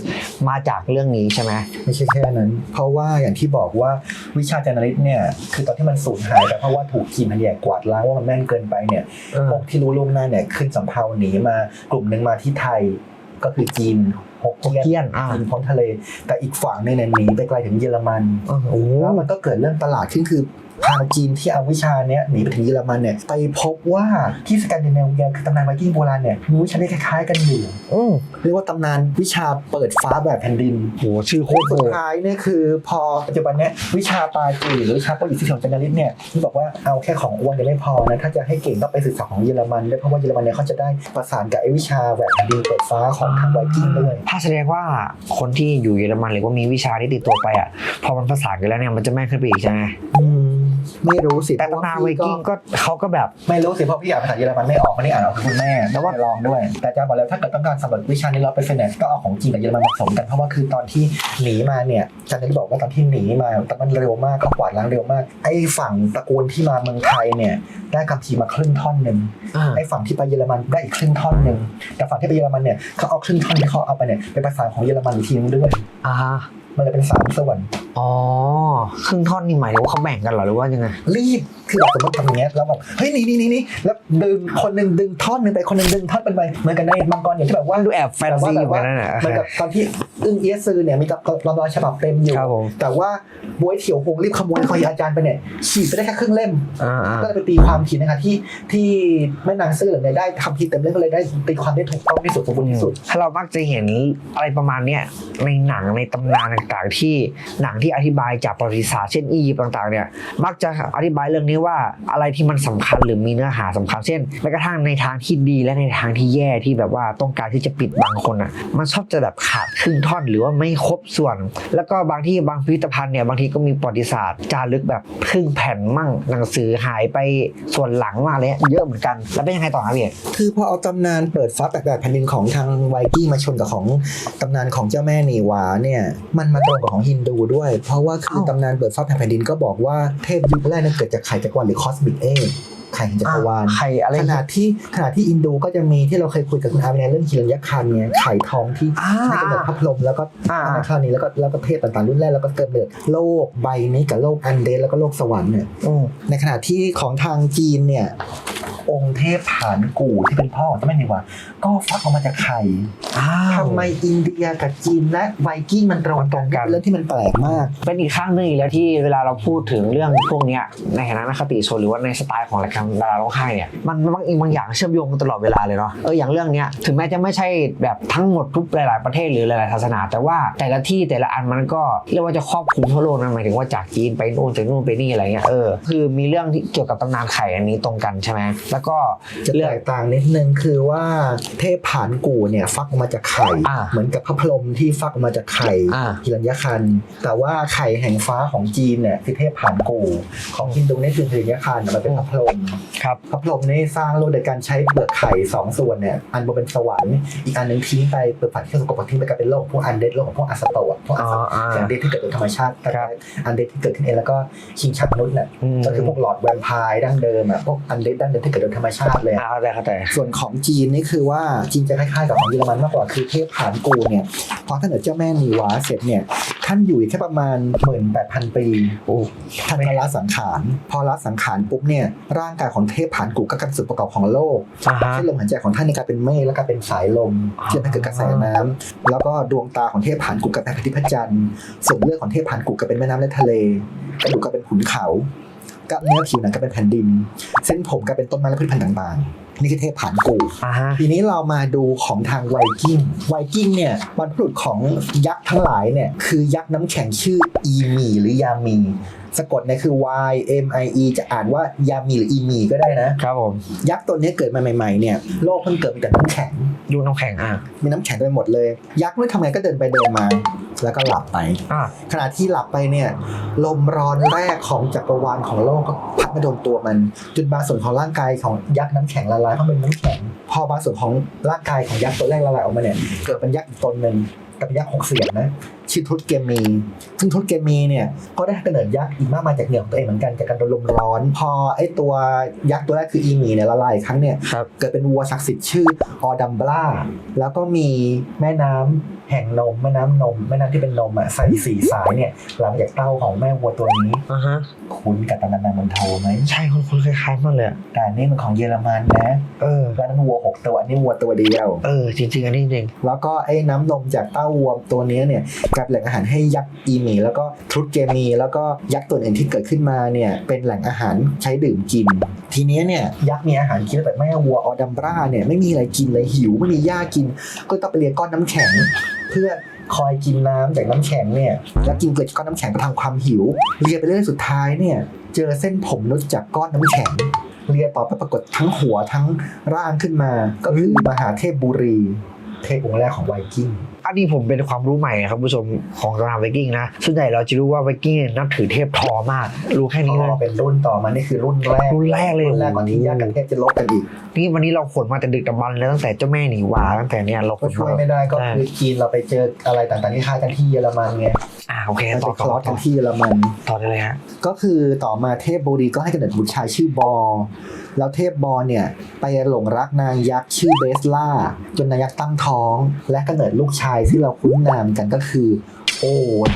[SPEAKER 2] มาจากเรื่องนี้ใช่ไหม
[SPEAKER 4] ไม่ใช่แค่นั้น เพราะว่าอย่างที่บอกว่าวิชาจานาริสเนี่ยคือตอนที่มันสูญหายไปเพราะว่าถูกจีนแยกกวาดล้างว่ามันแม่นเกินไปเนี่ย
[SPEAKER 2] เออ
[SPEAKER 4] พวกที่รู้ล่วงหน้าเนี่ยขึ้นสำเภาหนีมากลุ่มหนึ่งมาที่ไทยก็คือจีนหก
[SPEAKER 2] ฮกเกี้ยนอ่า
[SPEAKER 4] จีนพ้นทะเล แต่อีกฝั่งเนี่ยหนีไปไกลถึงเยอรมัน
[SPEAKER 2] โอ้โห
[SPEAKER 4] แล้วมันก็เกิดเรื่องประหลาดขึ้นคือ ทางจีนที่เอาวิชาเนี้ยหนีไปถึงเยอรมันเนี่ยไปพบว่าที่สแกนดิเนเวียคือตำนานไวกิ้งโบราณเนี่ยมีวิชาที่คล้ายๆกันอยู่
[SPEAKER 2] อืม
[SPEAKER 4] เรียกว่าตำนานวิชาเปิดฟ้าแบบแผ่นดิน
[SPEAKER 2] โหชื่อโคตรโห
[SPEAKER 4] สุด
[SPEAKER 2] ด
[SPEAKER 4] ท้ายเนี่ยคือพอปัจจุบันเนี้ยวิชาปาจีหรือวิชาโปรดิสิของจันทริตเนี่ยที่บอกว่าเอาแค่ของอ้วนยังไม่พอนะถ้าจะให้เก่งต้องไปศึกษาของเยอรมันด้วยเพราะว่าเยอรมันเนี่ยเขาจะได้ประสานกับไอ้วิชาแบบแผ่นดินเปิดฟ้าของทางไวกิ้งด้วย
[SPEAKER 2] ถ้าแสดงว่าคนที่อยู่เยอรมันหรือว่ามีวิชาที่ติดตัวไปอะพอมันภาษานกันแล้วเนี่ยมันจะแม่นขึ้นไปอีกใช่ไหม
[SPEAKER 4] อืมไม่รู้สิ
[SPEAKER 2] แต่ตำนานไวกิ้งก็เขาก็แบบ
[SPEAKER 4] ไม่รู้สิเพราะพี่อ่านภาษาเยอรมันไม่ออกไม่ได้อ่านออกคือคุณแม่
[SPEAKER 2] แต่ว่า
[SPEAKER 4] ไปลองด้วย แต่อาจารย์บอกแล้วถ้าเกิดต้องการสำเร็จวิชานี้ร้อยเปอร์เซ็นต์เนี่ยก็เอาของจีนกับเยอรมันผสมกันเพราะว่าคือตอนที่หนีมาเนี่ยอาจารย์ได้บอกว่าตอนที่หนีมาแต่มันเร็วมากเขากวาดล้างเร็วมาก ไอ้ฝั่งตระกูลที่มาเมืองไทยเนี่ยได้คำทีร์มาครึ่งท่อนหนึ่ง
[SPEAKER 2] อ่า
[SPEAKER 4] ไอ้ฝั่งที่ไปเยอรมันได้อีกครึ่งท่อนหนึ่งแต่ฝั่งที่ไปเยอรมันเนี่ยเขาเอาครึ่งท่อนที่เขาเอาไปเนี่ยไปประสานของเยอรมันอีกทีนึงด้วย
[SPEAKER 2] อ่าฮะ
[SPEAKER 4] มันเลยเป็นสามส่วน
[SPEAKER 2] อ๋อ ครึ่งท่อนนี่หมายถึงว่าเขาแบ่งกันเหรอหรือว่ายังไง
[SPEAKER 4] รีบ คือแบบสมมติทำอย่างเงี้ยแล้วแบบ เฮ้ยหนี่นี่นี่นี่แล้วดึงคนหนึ่งดึงท่อนหนึ่งไป คนหนึ่งดึงท่อนเป็นไปเหมือนกันในมังกรอย่างที่แบบว่า
[SPEAKER 2] ดูแอบแฟนซีเหมือนกันนั่นแหละ
[SPEAKER 4] เหมือนกับตอนที่อึ้งเอียซือเนี่ยมีกับรอยฉบับเต็มอยู่
[SPEAKER 2] ครับผม
[SPEAKER 4] แต่ว่าบวยเถียวหงรีบขโมยคอยอาจารย์ไปเนี่ยฉีดไปได้แค่ครึ่งเล่ม
[SPEAKER 2] อ่าอ่า
[SPEAKER 4] ก็เลยไปตีความผิดนะคะที่ที่แม่นางซื่อเหล่านี้ได้ทำผิดเต็มเล่มก็เลยได้ตีความได้ถูกต้องที่สุดสมบูรณ์ที่สุด
[SPEAKER 2] ถ้าเรามักจะเห็นอะไรประมาณเนี้ยในหนังในตำนานต่างๆ ที่หนังที่อธิบายจากประวัติศาสตร์เช่นอียิปต์ต่างๆเนี่ยมักจะอธิบายเรื่องนี้ว่าอะไรที่มันสำคัญหรือมีเนื้อหาสำคัญเช่นแม้กระทั่งในทางที่ดีและในทางที่แย่ที่แบบว่าต้องการที่จะปิดบังคนอะมันชอบจะแบบขาดครึ่งท่อนหรือว่าไม่ครบส่วน แล้วก็บางที่บางพิพิธภัณฑ์เนี่ยบางทีก็มีประวัติศาสตร์จารึกแบบครึ่งแผ่นมั่งหนังสือหายไปส่วนหลังมากเลยเยอะเหมือนกัน แล้วเป็นยังไงต่อครับพี่
[SPEAKER 4] คือพอเอาตำนานเปิดฟ้าแปลกๆแผ่นดินของทางไวกิ้มาชนกับของตำนานของเจ้าแม่นีวาเนี่ยมันมาตรงกับของฮินดูด้วย เพราะว่าคือตำนานเปิดฟ้าแผ่นดินก็บอกว่าเทพยุคแรกนั้นเกิดจากไข่จักรวาลหรือคอสมิกเอ ไข่แห่งจักรวาล
[SPEAKER 2] ใครอะไร
[SPEAKER 4] ขนาดที่ขนาดที่อินโดก็จะมีที่เราเคยคุยกับคุณอาวินัยเรื่องฮิรัญยคันเนี่ยไข่ทองที่
[SPEAKER 2] อ่า
[SPEAKER 4] ให้กำเนิดพระพรหมแล้วก็
[SPEAKER 2] อ่า
[SPEAKER 4] อาณาคานี้แล้วก็แล้วก็เทพต่างๆรุ่นแรกแล้วก็เกิดเนิดโลกใบนี้กับโลกอันเดนแล้วก็โลกสวรรค์เนี่ย
[SPEAKER 2] อืม
[SPEAKER 4] ในขณะที่ของทางจีนเนี่ยองค์เทพผานกู่ที่เป็นพ่อของเจ้าแม่นิวา ก็ฟักออกมาจากไข่
[SPEAKER 2] อ้าว
[SPEAKER 4] ทำไมอินเดียกับจีนและไวกิ้งมันตรงกัน
[SPEAKER 2] ตรงกัน
[SPEAKER 4] เป็นเรื่องที่มันแปลกมาก
[SPEAKER 2] เป็นอีกข้างหนึงอีกแล้วที่เวลาเราพูดถึงเรื่องพวกเนี้ยในฐานะนักคติชนหรือว่าในสไตล์ของรายการดาราร้องไห้เนี่ยมันบางอีกบางอย่างเชื่อมโยงกันตลอดเวลาเลยเนาะเอออย่างเรื่องเนี้ยถึงแม้จะไม่ใช่แบบทั้งหมดทุกหลาย ๆ ประเทศหรือหลาย ๆ ศาสนา แต่ว่าแต่ละที่แต่ละอันมันก็เรียกว่าจะครอบคลุมทั่วโลกนะหมายถึงว่าจากจีนไปนู่นจากนู่นไปนี่อะไรเงี้ยเออคือมีเรื่องที่เกี่ยวกับตำนานไข่อันนี้ตรงกันใช่ไหมแล้วก็
[SPEAKER 4] จะ
[SPEAKER 2] เรื่อ
[SPEAKER 4] แต
[SPEAKER 2] ง
[SPEAKER 4] กต่างนิดนึงคือว่าเทพผานกู่เนี่ยฟักออกมาจากไข่
[SPEAKER 2] อ่า
[SPEAKER 4] เหมือนกับพระพรหมที่ฟักออกมาจากไข่
[SPEAKER 2] อ่า
[SPEAKER 4] ฮิรัญยคันแต่ว่าไข่แห่งฟ้าของจีนเนี่ยคือเทพผานกู่ของฮินดูนี่คือฮิรัญยคันมันเป็นพระพรหม
[SPEAKER 2] ครับ
[SPEAKER 4] พระพรหมนี่สร้างโลกโดยการใช้เปลือกไข่สองส่วนเนี่ยอันบนเป็นสวรรค์อีกอันหนึ่งทิ้งไปเปลือกไข่ที่สกปรกทิ้งไปกลายเป็นโลกพวกอันเดดโลกของพวกอัสโตะพวกอั
[SPEAKER 2] อ๋
[SPEAKER 4] ส
[SPEAKER 2] อ
[SPEAKER 4] โตะ
[SPEAKER 2] อ่า
[SPEAKER 4] อันเดดที่เกิดจากธรรมชาติ
[SPEAKER 2] ครับ
[SPEAKER 4] อันเดดที่เกิดขึ้นเองแล้วก็ชิงชังมนุษย์เนี่ย
[SPEAKER 2] อืม
[SPEAKER 4] ก็คือพวกหลอดแวมไพร์ดั้งเดิมอะพวกอันเดดดั้งเดิมที่เกิดโดยธรรมชาติเลย
[SPEAKER 2] อ่าเข้าใจเข้าใจ
[SPEAKER 4] ส่วนของจีนนี่คือว่าจีนจะคล้ายๆกับของเยอรมันมากกว่าคือเทพผานกูเนี่ยพอท่านเกิดเจ้าแม่นีวาเสร็จเนี่ยท่านอยู่อีกแค่ประมาณ 18,000 ปี
[SPEAKER 2] โอ้
[SPEAKER 4] ท่านก็ละสังขาร พอละสังขารปุ๊บเนี่ยร่างกายของเทพผานกูก็กลายเป็นส่วนประกอบของโลก
[SPEAKER 2] อ่าฮะ
[SPEAKER 4] เส้นลมหายใจของท่านในกลายเป็นเมฆแล้วก็เป็นสายลม
[SPEAKER 2] อ๋อ
[SPEAKER 4] ที่ทำให้เกิดกระแสน้ำแล้วก็ดวงตาของเทพผานกูกลายเป็นแผ่นดินพระจันทร์ส่วนเลือดของเทพผานกูกลายเป็นแม่น้ำและทะเลกระดูกกลายเป็นขุนเขากล้ามเนื้อผิวหนังกลายเป็นแผ่นดิน เส้นผมกลายเป็นต้นไม้และพืชพันธุ์ต่างๆ นี่คือเทพผานกู
[SPEAKER 2] อ่าฮะ
[SPEAKER 4] ทีนี้เรามาดูของทางไวกิ้งไวกิ้งเนี่ยบรรพบุรุษของยักษ์ทั้งหลายเนี่ยคือยักษ์น้ำแข็งชื่ออีมีหรือยามี สะกดเนี่ยคือ Y M I E จะอ่านว่ายามีหรืออีมีก็ได้นะ
[SPEAKER 2] ครับผม
[SPEAKER 4] ยักษ์ตัวเนี้ยเกิดมาใหม่ๆเนี่ยโลกเพิ่งเกิดมีแต่น้ำแข็ง
[SPEAKER 2] ดูน้ำแข็งอะ
[SPEAKER 4] มีน้ำแข็งเต็มไปหมดเลย ยักษ์ไม่ทำไงก็เดินไปเดินมา แล้วก็หลับไป
[SPEAKER 2] อ่า
[SPEAKER 4] ขณะที่หลับไปเนี่ยลมร้อนแรกของจักรวาลของโลกก็พัดมาโดนตัวมันจนบางส่วนของร่างกายของยักษ์น้ำแข็งละลายเข้าเป็นน้ำแข็ง พอบางส่วนของร่างกายของยักษ์ตัวแรกละลายออกมาเนี่ยเกิดเป็นยักษ์อีกตนหนึ่งกับยักษ์หกเสียงนะชื่อทุตเกมี ซึ่งทุตเกมีเนี่ยก็ได้กำเนิดยักษ์อีกมากมายจากเหนือของตัวเองเหมือนกันจากการโดนลมร้อน พอไอ้ตัวยักษ์ตัวแรกคืออีมีเนี่ยละลายอีกครั้งเนี่ย
[SPEAKER 2] ครับ
[SPEAKER 4] เกิดเป็นวัวศักดิ์สิทธิ์ชื่อออดัมบราแล้วก็มีแม่น้ำแห่งนมแม่น้ำนมแม่น้ำที่เป็นนมอะใส่สีสายเนี่ยหลังจากเต้าของแม่วัวตัวนี้
[SPEAKER 2] อ่าฮะ
[SPEAKER 4] คุ้นกับตำนานนางมันโทไหม
[SPEAKER 2] ใช่คนคนคล้ายๆมากเลยอะ
[SPEAKER 4] แต่อันนี่มันของเยอรมันนะ
[SPEAKER 2] เออ
[SPEAKER 4] แล้วนั้นวัวหกตัวอันนี้วัวตัวเดียว
[SPEAKER 2] เออ จริงๆ อันนี้จริง
[SPEAKER 4] แล้วก็ไอ้น้ำนมจากเต้าวัวตัวนี้เนี่ยกลายเป็นแหล่งอาหารให้ยักษ์อีหมีแล้วก็ทรุตเกมีแล้วก็ยักษ์ตัวอื่นที่เกิดขึ้นมาเนี่ยเป็นแหล่งอาหารใช้ดื่มกิน ทีนี้เนี่ยยักษ์มีอาหารกินแต่แม่วัวออดัมบราเนี่ยไม่มีอะไรกินเลยหิวไม่มีหญ้ากิน ก็ต้องไปเรียนก้อนน้ำแข็ง เพื่อคอยกินน้ำจากน้ำแข็งเนี่ยแล้วกินเกลือจากก้อนน้ำแข็งไปทำความหิวเรียไปเรื่อยสุดท้ายเนี่ยเจอเส้นผมนุษย์จากก้อนน้ำแข็งเรียนต่อไปปรากฏทั้งหัวทั้งร่างขึ้นมา ก็คือมหาเทพบุรี เทพองค์แรกของไวกิ้ง
[SPEAKER 2] อันนี้ผมเป็นความรู้ใหม่นะครับผู้ชมของตำนานไวกิ้งนะส่วนใหญ่เราจะรู้ว่าไวกิ้งเนี่ยนับถือเทพทอมาก รู้แค่นี้เลย
[SPEAKER 4] พอเป็นรุ่นต่อมานี่คือรุ่นแรก
[SPEAKER 2] รุ่นแรกเลย
[SPEAKER 4] รุ่นแรกก่อนที่ยักษ์กับเทพจะลบกันอีก
[SPEAKER 2] นี่วันนี้เราขนมาแต่ดึกดำบรรพ์เลยตั้งแต่เจ้าแม่หนีวาตั้งแต่เนี่ยเราข
[SPEAKER 4] ก็
[SPEAKER 2] น
[SPEAKER 4] ช่วย
[SPEAKER 2] มา
[SPEAKER 4] ไม่ได้ก็คือจีนเราไปเจออะไรต่างๆที่คล้ายกันที่เยอรมันไง
[SPEAKER 2] อ่าโอเค
[SPEAKER 4] มัน
[SPEAKER 2] ต่
[SPEAKER 4] ไป
[SPEAKER 2] อ
[SPEAKER 4] ค
[SPEAKER 2] ต่อ
[SPEAKER 4] ลอส
[SPEAKER 2] ต่
[SPEAKER 4] กั
[SPEAKER 2] อน
[SPEAKER 4] ที่เยอรมัน
[SPEAKER 2] ต่อได้เลยฮะ
[SPEAKER 4] ก็คือต่อมาเทพบุรีก็ให้กำเนิดบุตรชายชื่อบอแล้วเทพบอเนี่ยไปหลงรักนางยักษ์ชื่อเบสล่า จนนางยักษ์ตั้งท้อง และกำเนิดลูกชายที่เราคุ้นนามกันก็คือโอ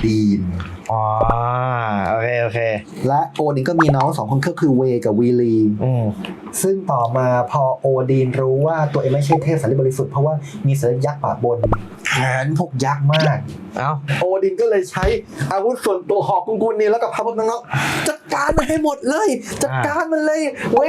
[SPEAKER 4] ดีน
[SPEAKER 2] อ๋อโอเคโอเค
[SPEAKER 4] และโอดินก็มีน้องสองคนก็คือเวกับวีลี
[SPEAKER 2] อืม
[SPEAKER 4] ซึ่งต่อมาพอโอดีนรู้ว่าตัวเองไม่ใช่เทพสันติบริสุทธิ์เพราะว่ามีเสือยักษ์ป่าบนแขนพวกยักษ์มาก
[SPEAKER 2] เอ้า
[SPEAKER 4] โอดินก็เลยใช้อาวุธส่วนตัวหอกกุงกุลนี่แล้วก็พาพวกน้องๆจัด การมันให้หมดเลย จัดการมันเลย เว